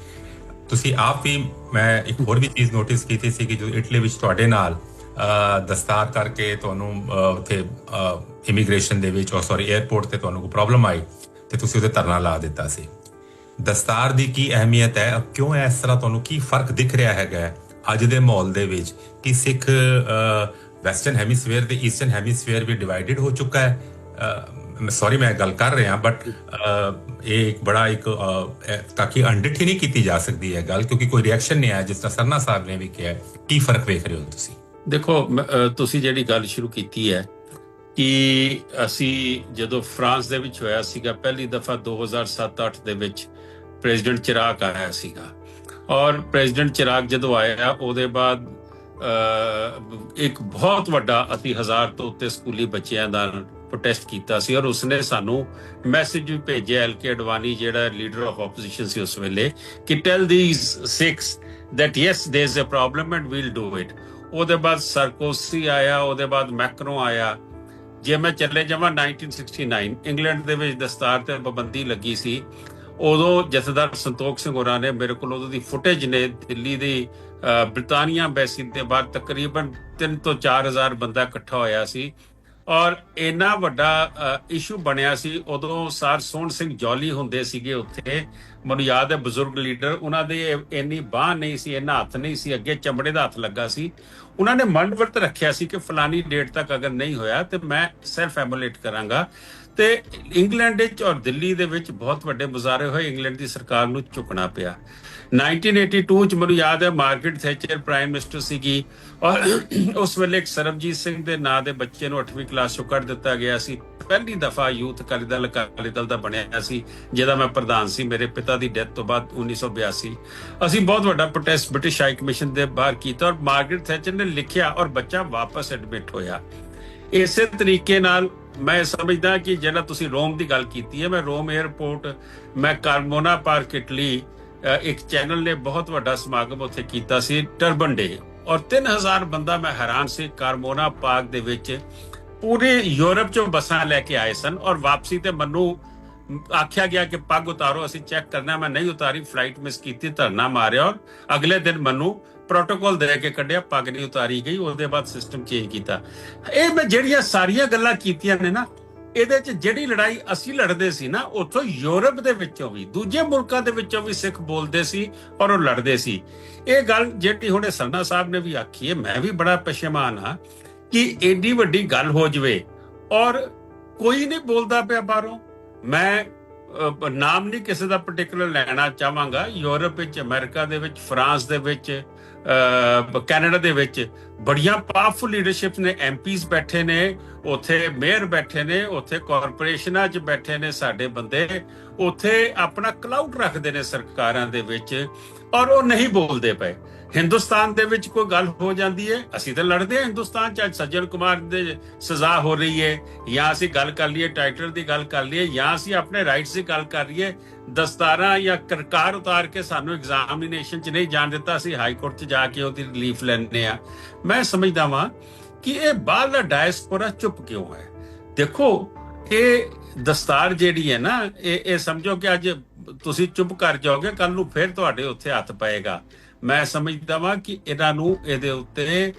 S1: ਤੁਸੀਂ ਆਪ ਵੀ ਮੈਂ ਇੱਕ ਹੋਰ ਵੀ ਚੀਜ਼ ਨੋਟਿਸ ਕੀਤੀ ਸੀ ਕਿ ਜੋ ਇਟਲੀ ਵਿੱਚ ਤੁਹਾਡੇ ਨਾਲ ਦਸਤਾਰ ਕਰਕੇ ਤੁਹਾਨੂੰ ਉੱਥੇ ਇਮੀਗ੍ਰੇਸ਼ਨ ਦੇ ਵਿੱਚ ਔਰ ਸੌਰੀ 에ਅਰਪੋਰਟ ਤੇ ਤੁਹਾਨੂੰ ਕੋਈ ਪ੍ਰੋਬਲਮ ਆਈ ਤੇ ਤੁਸੀਂ ਉਹਦੇ ਧਰਨਾ ਲਾ ਦਿੱਤਾ ਸੀ। ਦਸਤਾਰ ਦੀ ਕੀ ਅਹਿਮੀਅਤ ਹੈ? ਕਿਉਂ ਇਸ ਤਰ੍ਹਾਂ ਤੁਹਾਨੂੰ ਕੀ ਫ਼ਰਕ ਦਿਖ ਰਿਹਾ ਹੈਗਾ ਅੱਜ ਦੇ ਮਾਹੌਲ ਦੇ ਵਿੱਚ? ਕਿ ਸਿੱਖ ਵੈਸਟਰਨ ਹੈਮੀਸਫੇਅਰ ਤੇ ਈਸਟਰਨ ਹੈਮੀਸਫੇਅਰ ਵੀ ਡਿਵਾਈਡਡ ਹੋ ਚੁੱਕਾ ਹੈ। ਸੌਰੀ ਮੈਂ ਗੱਲ ਕਰ ਰਿਹਾ ਬਟ ਇਹ ਇੱਕ ਬੜਾ ਇੱਕ ਤਾਂ ਕਿ ਅਣਡਿੱਠੀ ਨਹੀਂ ਕੀਤੀ ਜਾ ਸਕਦੀ ਹੈ ਗੱਲ, ਕਿਉਂਕਿ ਕੋਈ ਰਿਐਕਸ਼ਨ ਨਹੀਂ ਆਇਆ, ਜਿਸ ਤਰ੍ਹਾਂ ਸਰਨਾ ਸਾਹਿਬ ਨੇ ਵੀ ਕਿਹਾ, ਕੀ ਫ਼ਰਕ ਵੇਖ ਰਹੇ ਹੋ ਤੁਸੀਂ?
S2: ਦੇਖੋ ਤੁਸੀਂ ਜਿਹੜੀ ਗੱਲ ਸ਼ੁਰੂ ਕੀਤੀ ਹੈ ਕਿ ਅਸੀਂ ਜਦੋਂ ਫਰਾਂਸ ਦੇ ਵਿੱਚ ਹੋਇਆ ਸੀਗਾ, ਪਹਿਲੀ ਦਫਾ 2007-8 ਦੇ ਵਿੱਚ ਪ੍ਰੈਜ਼ੀਡੈਂਟ ਚਿਰਾਗ ਆਇਆ ਸੀਗਾ। ਔਰ ਪ੍ਰੈਜ਼ੀਡੈਂਟ ਚਿਰਾਗ ਜਦੋਂ ਆਇਆ, ਉਹਦੇ ਬਾਅਦ ਇੱਕ ਬਹੁਤ ਵੱਡਾ ਅਸੀਂ ਹਜ਼ਾਰ ਤੋਂ ਉੱਤੇ ਸਕੂਲੀ ਬੱਚਿਆਂ ਦਾ ਪ੍ਰੋਟੈਸਟ ਕੀਤਾ ਸੀ ਔਰ ਉਸਨੇ ਸਾਨੂੰ ਮੈਸੇਜ ਵੀ ਭੇਜਿਆ ਐਲ ਕੇ ਅਡਵਾਨੀ ਜਿਹੜਾ ਲੀਡਰ ਆਫ ਆਪੋਜੀਸ਼ਨ ਸੀ ਉਸ ਵੇਲੇ, ਕਿ tell this six that yes, there is a problem and we'll do it. ਉਹਦੇ ਬਾਅਦ ਸਰਕੋਸੀ ਆਇਆ, ਉਹਦੇ ਬਾਅਦ ਮੈਕਰੋ ਆਇਆ। ਜੇ ਮੈਂ ਚੱਲੇ ਜਾਵਾਂ 1969 ਇੰਗਲੈਂਡ ਦੇ ਵਿੱਚ ਦਸਤਾਰ ਤੇ ਪਾਬੰਦੀ ਲੱਗੀ ਸੀ। ਉਦੋਂ ਜਥੇਦਾਰ ਸੰਤੋਖ ਸਿੰਘ ਹੋਰਾਂ ਨੇ ਮੇਰੇ ਕੋਲ ਉਦੋਂ ਦੀ ਫੁਟੇਜ ਨੇ ਦਿੱਲੀ ਦੀ ਅਹ, ਬ੍ਰਿਟਾਨੀਆ ਐਮਬੈਸੀ ਦੇ ਬਾਹਰ ਤਕਰੀਬਨ 3 ਤੋਂ 4000 ਬੰਦਾ ਇਕੱਠਾ ਹੋਇਆ ਸੀ। ਔਰ ਇੰਨਾ ਵੱਡਾ ਇਸ਼ੂ ਬਣਿਆ ਸੀ ਉਦੋਂ ਸਰ ਸੋਹਣ ਸਿੰਘ ਜੌਲੀ ਹੁੰਦੇ ਸੀਗੇ ਉੱਥੇ। ਮੈਨੂੰ ਯਾਦ ਹੈ ਬਜ਼ੁਰਗ ਲੀਡਰ ਉਹਨਾਂ ਦੇ ਇੰਨੀ ਬਾਹ ਨਹੀਂ ਸੀ ਇੰਨਾ ਹੱਥ ਨਹੀਂ ਸੀ ਅੱਗੇ ਚਮੜੇ ਦਾ ਹੱਥ ਲੱਗਾ ਸੀ। ਉਹਨਾਂ ਨੇ ਮਨ ਵਰਤ ਰੱਖਿਆ ਸੀ ਕਿ ਫਲਾਨੀ ਡੇਟ ਤੱਕ ਅਗਰ ਨਹੀਂ ਹੋਇਆ ਤੇ ਮੈਂ ਸੈਲਫ ਐਮੂਲੇਟ ਕਰਾਂਗਾ। ਤੇ ਇੰਗਲੈਂਡ ਵਿੱਚ ਔਰ ਦਿੱਲੀ ਦੇ ਵਿੱਚ ਬਹੁਤ ਵੱਡੇ ਮੁਜ਼ਾਹਰੇ ਹੋਏ। ਇੰਗਲੈਂਡ ਦੀ ਸਰਕਾਰ ਨੂੰ ਝੁਕਣਾ ਪਿਆ। 1982 ਚ ਮੈਨੂੰ ਯਾਦ ਹੈ, ਮਾਰਗਰੇਟ ਥੈਚਰ ਪ੍ਰਾਈਮ ਮਿਨਿਸਟਰ ਸੀਗੀ। ਔਰ ਉਸ ਵੇਲੇ ਇੱਕ ਸਰਬਜੀਤ ਸਿੰਘ ਦੇ ਨਾਂ ਦੇ ਬੱਚੇ ਨੂੰ 8ਵੀਂ ਕਲਾਸ ਚੋਂ ਕੱਢ ਦਿੱਤਾ ਗਿਆ ਸੀ। ਪਹਿਲੀ ਦਫਾ ਯੂਥ ਅਕਾਲੀ ਅਕਾਲੀ ਦਲ ਦਾ ਬਣਿਆ ਸੀ, ਜਿਹਦਾ ਮੈਂ ਪ੍ਰਧਾਨ ਸੀ। ਮੇਰੇ ਪਿਤਾ ਦੀ ਡੈਥ ਤੋਂ ਬਾਅਦ 1982 ਅਸੀਂ ਬਹੁਤ ਵੱਡਾ ਪ੍ਰੋਟੈਸਟ ਬ੍ਰਿਟਿਸ਼ ਹਾਈ ਕਮਿਸ਼ਨ ਦੇ ਬਾਹਰ ਕੀਤਾ ਔਰ ਮਾਰਗਰੇਟ ਥੈਚਰ ਨੇ ਲਿਖਿਆ ਔਰ ਬੱਚਾ ਵਾਪਸ ਐਡਮਿਟ ਹੋਇਆ। ਇਸੇ ਤਰੀਕੇ ਨਾਲ ਮੈਂ ਸਮਝਦਾ ਕਿ ਜਿਹੜਾ ਤੁਸੀਂ ਰੋਮ ਦੀ ਗੱਲ ਕੀਤੀ ਹੈ, ਮੈਂ ਰੋਮ 에ਅਰਪੋਰਟ ਮੈਂ ਕਾਰਮੋਨਾ ਪਾਰਕ, ਇਟਲੀ ਇੱਕ ਚੈਨਲ ਨੇ ਬਹੁਤ ਵੱਡਾ ਸਮਾਗਮ ਉੱਥੇ ਕੀਤਾ ਸੀ, ਟਰਬਨ ਡੇ। ਔਰ 3000 ਬੰਦਾ ਮੈਂ ਹੈਰਾਨ ਸੀ, ਕਾਰਮੋਨਾ ਪਾਰਕ ਦੇ ਵਿੱਚ ਪੂਰੇ ਯੂਰਪ ਚੋਂ ਬੱਸਾਂ ਲੈ ਕੇ ਆਏ ਸਨ ਔਰ ਵਾਪਸੀ ਤੇ ਮੈਨੂੰ ਆਖਿਆ ਗਿਆ ਕਿ ਪੱਗ ਉਤਾਰੋ, ਅਸੀਂ ਚੈੱਕ ਕਰਨਾ, ਮੈਂ ਨਹੀਂ ਉਤਾਰੀ, ਫਲਾਈਟ ਮਿਸ ਕੀਤੀ, ਧਰਨਾ ਮਾਰਿਆ ਔਰ ਅਗਲੇ ਦਿਨ ਮੈਨੂੰ ਪ੍ਰੋਟੋਕੋਲ ਦੇ ਕੇ ਕੱਢਿਆ, ਪੱਗ ਨਹੀਂ ਉਤਾਰੀ ਗਈ, ਉਹਦੇ ਬਾਅਦ ਸਿਸਟਮ ਚੇਂਜ ਕੀਤਾ। ਇਹ ਮੈਂ ਜਿਹੜੀਆਂ ਸਾਰੀਆਂ ਗੱਲਾਂ ਕੀਤੀਆਂ ਨੇ ਨਾ, ਇਹਦੇ ਚ ਜਿਹੜੀ ਲੜਾਈ ਅਸੀਂ ਲੜਦੇ ਸੀ ਨਾ, ਉੱਥੋਂ ਯੂਰਪ ਦੇ ਵਿੱਚੋਂ ਵੀ, ਦੂਜੇ ਮੁਲਕਾਂ ਦੇ ਵਿੱਚੋਂ ਵੀ ਸਿੱਖ ਬੋਲਦੇ ਸੀ ਔਰ ਉਹ ਲੜਦੇ ਸੀ। ਇਹ ਗੱਲ ਜਿਹੜੀ ਹੁਣੇ ਸਰਨਾ ਸਾਹਿਬ ਨੇ ਵੀ ਆਖੀ ਹੈ, ਮੈਂ ਵੀ ਬੜਾ ਪਛੇਮਾਨ ਹਾਂ ਕਿ ਏਡੀ ਵੱਡੀ ਗੱਲ ਹੋ ਜਵੇ ਔਰ ਕੋਈ ਨਹੀਂ ਬੋਲਦਾ ਪਿਆ ਬਾਹਰੋਂ। ਮੈਂ ਨਾਮ ਨਹੀਂ ਕਿਸੇ ਦਾ ਪਾਰਟਿਕੂਲਰ ਲੈਣਾ ਚਾਹਾਂਗਾ। ਯੂਰਪ ਵਿੱਚ, ਅਮਰੀਕਾ ਦੇ ਵਿੱਚ, ਫਰਾਂਸ ਦੇ ਵਿੱਚ ਕੈਨੇਡਾ ਦੇ ਵਿੱਚ ਬੜੀਆਂ ਪਾਵਰਫੁਲ ਲੀਡਰਸ਼ਿਪ ਨੇ ਐਮਪੀਸ ਬੈਠੇ ਨੇ, ਉੱਥੇ ਮੇਅਰ ਬੈਠੇ ਨੇ, ਉੱਥੇ ਕਾਰਪੋਰੇਸ਼ਨਾਂ 'ਚ ਬੈਠੇ ਨੇ ਸਾਡੇ ਬੰਦੇ। ਉੱਥੇ ਆਪਣਾ ਕਲਾਊਡ ਰੱਖਦੇ ਨੇ ਸਰਕਾਰਾਂ ਦੇ ਵਿੱਚ ਔਰ ਉਹ ਨਹੀਂ ਬੋਲਦੇ ਪਏ। ਹਿੰਦੁਸਤਾਨ ਦੇ ਵਿੱਚ ਕੋਈ ਗੱਲ ਹੋ ਜਾਂਦੀ ਹੈ? ਅਸੀਂ ਤਾਂ ਲੜਦੇ ਹਾਂ ਹਿੰਦੁਸਤਾਨ ਚ ਸੱਜਣ ਕੁਮਾਰ ਦੇ ਸਜ਼ਾ ਹੋ ਰਹੀ ਹੈ, ਜਾਂ ਅਸੀਂ ਗੱਲ ਕਰ ਲਈਏ, ਟਾਈਟਲ ਦੀ ਗੱਲ ਕਰ ਲਈਏ, ਜਾਂ ਅਸੀਂ ਆਪਣੇ ਰਾਈਟਸ ਦੀ ਗੱਲ ਕਰ ਲਈਏ, ਦਸਤਾਰਾਂ ਜਾਂ ਕਰਕਾਰ ਉਤਾਰ ਕੇ ਸਾਨੂੰ ਐਗਜ਼ਾਮੀਨੇਸ਼ਨ ਚ ਨਹੀਂ ਜਾਣ ਦਿੱਤਾ, ਅਸੀਂ ਹਾਈ ਕੋਰਟ ਚ ਜਾ ਕੇ ਉਹਦੀ ਰਿਲੀਫ ਲੈਣੇ ਆ ਮੈਂ ਸਮਝਦਾ ਵਾਂ ਕਿ ਇਹ ਬਾਹਰਲਾ ਡਾਇਸਪੋਰਾ ਚੁੱਪ ਕਿਉਂ ਹੈ? ਦੇਖੋ, ਇਹ ਦਸਤਾਰ ਜਿਹੜੀ ਹੈ ਨਾ, ਇਹ ਇਹ ਸਮਝੋ ਕਿ ਅੱਜ ਤੁਸੀਂ ਚੁੱਪ ਕਰ ਜਾਓਗੇ ਕੱਲ ਨੂੰ ਫੇਰ ਤੁਹਾਡੇ ਉੱਥੇ ਹੱਥ ਪਏਗਾ। ਮੈਂ ਸਮਝਦਾ ਵਾਂ ਕਿ ਇਹਨਾਂ ਨੂੰ ਇਹਦੇ ਉੱਤੇ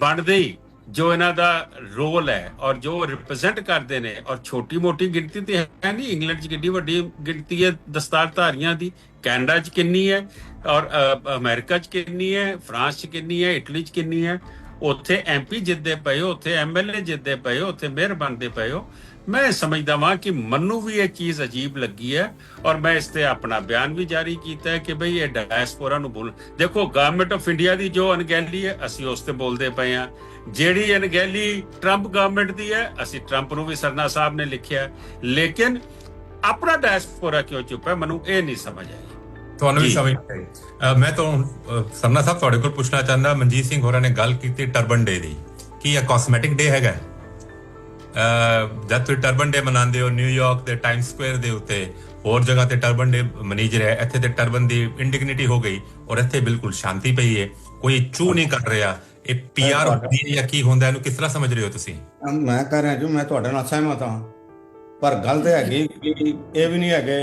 S2: ਬਣਦੇ ਹੀ ਜੋ ਇਹਨਾਂ ਦਾ ਰੋਲ ਹੈ ਔਰ ਜੋ ਰਿਪਰੈਜ਼ੈਂਟ ਕਰਦੇ ਨੇ ਔਰ ਛੋਟੀ ਮੋਟੀ ਗਿਣਤੀ ਤੇ ਹੈ ਨਹੀਂ ਇੰਗਲੈਂਡ 'ਚ ਕਿੰਨੀ ਵੱਡੀ ਗਿਣਤੀ ਹੈ ਦਸਤਾਰਧਾਰੀਆਂ ਦੀ ਕੈਨੇਡਾ 'ਚ ਕਿੰਨੀ ਹੈ ਔਰ ਅ, ਅਮਰੀਕਾ 'ਚ ਕਿੰਨੀ ਹੈ ਫਰਾਂਸ 'ਚ ਕਿੰਨੀ ਹੈ ਇਟਲੀ 'ਚ ਕਿੰਨੀ ਹੈ। ਉੱਥੇ ਐਮਪੀ ਜਿੱਦੇ ਪਏ ਹੋ, ਉੱਥੇ ਐਮਐਲਏ ਜਿੱਦੇ ਪਏ ਹੋ, ਉੱਥੇ ਮੇਅਰ ਬਣਦੇ ਪਏ ਹੋ। ਮੈਂ ਸਮਝਦਾ ਵਾਂ ਕਿ ਮੈਨੂੰ ਵੀ ਇਹ ਚੀਜ਼ ਅਜੀਬ ਲੱਗੀ ਹੈ ਔਰ ਮੈਂ ਇਸ ਤੇ ਆਪਣਾ ਬਿਆਨ ਵੀ ਜਾਰੀ ਕੀਤਾ ਹੈ ਕਿ ਭਈ ਇਹ ਡਾਇਸਪੋਰਾ ਨੂੰ ਬੋਲ ਦੇਖੋ ਗਵਰਨਮੈਂਟ ਆਫ ਇੰਡੀਆ ਦੀ ਜੋ ਅਣਗਹਿਲੀ ਹੈ, ਅਸੀਂ ਉਸ ਤੇ ਬੋਲਦੇ ਪਏ ਆ ਜਿਹੜੀ ਅਣਗਹਿਲੀ ਟਰੰਪ ਗਵਰਨਮੈਂਟ ਦੀ ਹੈ, ਅਸੀਂ ਟਰੰਪ ਨੂੰ ਵੀ ਸਰਨਾ ਸਾਹਿਬ ਨੇ ਲਿਖਿਆ ਲੇਕਿਨ ਆਪਣਾ ਡਾਇਸਪੋਰਾ ਕਿਉਂ ਚੁੱਪ ਹੈ, ਮੈਨੂੰ ਇਹ ਨਹੀਂ ਸਮਝ ਆਈ।
S1: ਤੁਹਾਨੂੰ ਵੀ। ਸਮਝ ਆਈ। ਮੈਂ ਤਾਂ ਸਰਨਾ ਸਾਹਿਬ ਤੁਹਾਡੇ ਕੋਲ ਪੁੱਛਣਾ ਚਾਹੁੰਦਾ ਮਨਜੀਤ ਸਿੰਘ ਹੋਰਾਂ ਨੇ ਗੱਲ ਕੀਤੀ ਟਰਬਨ ਡੇ ਦੀ। ਕੀ ਇਹ ਕਾਸਮੈਟਿਕ ਡੇ ਹੈਗਾ? ਜਦ ਤੁਸੀਂ ਟਰਬਨ ਡੇ ਮਨਾਉਂਦੇ ਹੋ ਨਿਊਯਾਰਕ ਦੇ ਟਾਈਮ ਸਕੁਅਰ ਦੇ ਉੱਤੇ ਹੋਰ ਜਗ੍ਹਾ ਤੇ ਟਰਬਨ ਡੇ ਮਨੀ ਰਿਹਾ ਇੱਥੇ ਤੇ ਟਰਬਨ ਦੀ ਇੰਡਿਗਨਿਟੀ ਹੋ ਗਈ ਔਰ ਇੱਥੇ ਬਿਲਕੁਲ ਸ਼ਾਂਤੀ ਪਈ ਹੈ ਕੋਈ ਚੂ ਨਹੀਂ ਕਰ ਰਿਹਾ। ਇਹ ਪੀਆਰ ਹੁੰਦੀ ਹੈ ਜਾਂ ਕੀ ਹੁੰਦਾ ਇਹਨੂੰ ਕਿਸ ਤਰ੍ਹਾਂ ਸਮਝ ਰਹੇ ਹੋ ਤੁਸੀਂ?
S3: ਮੈਂ ਕਹਿ ਰਿਹਾ ਜੀ ਮੈਂ ਤੁਹਾਡੇ ਨਾਲ ਸਹਿਮਤ ਹਾਂ। ਪਰ ਗੱਲ ਤੇ ਹੈਗੀ ਕਿ ਇਹ ਵੀ ਨਹੀਂ ਹੈਗੇ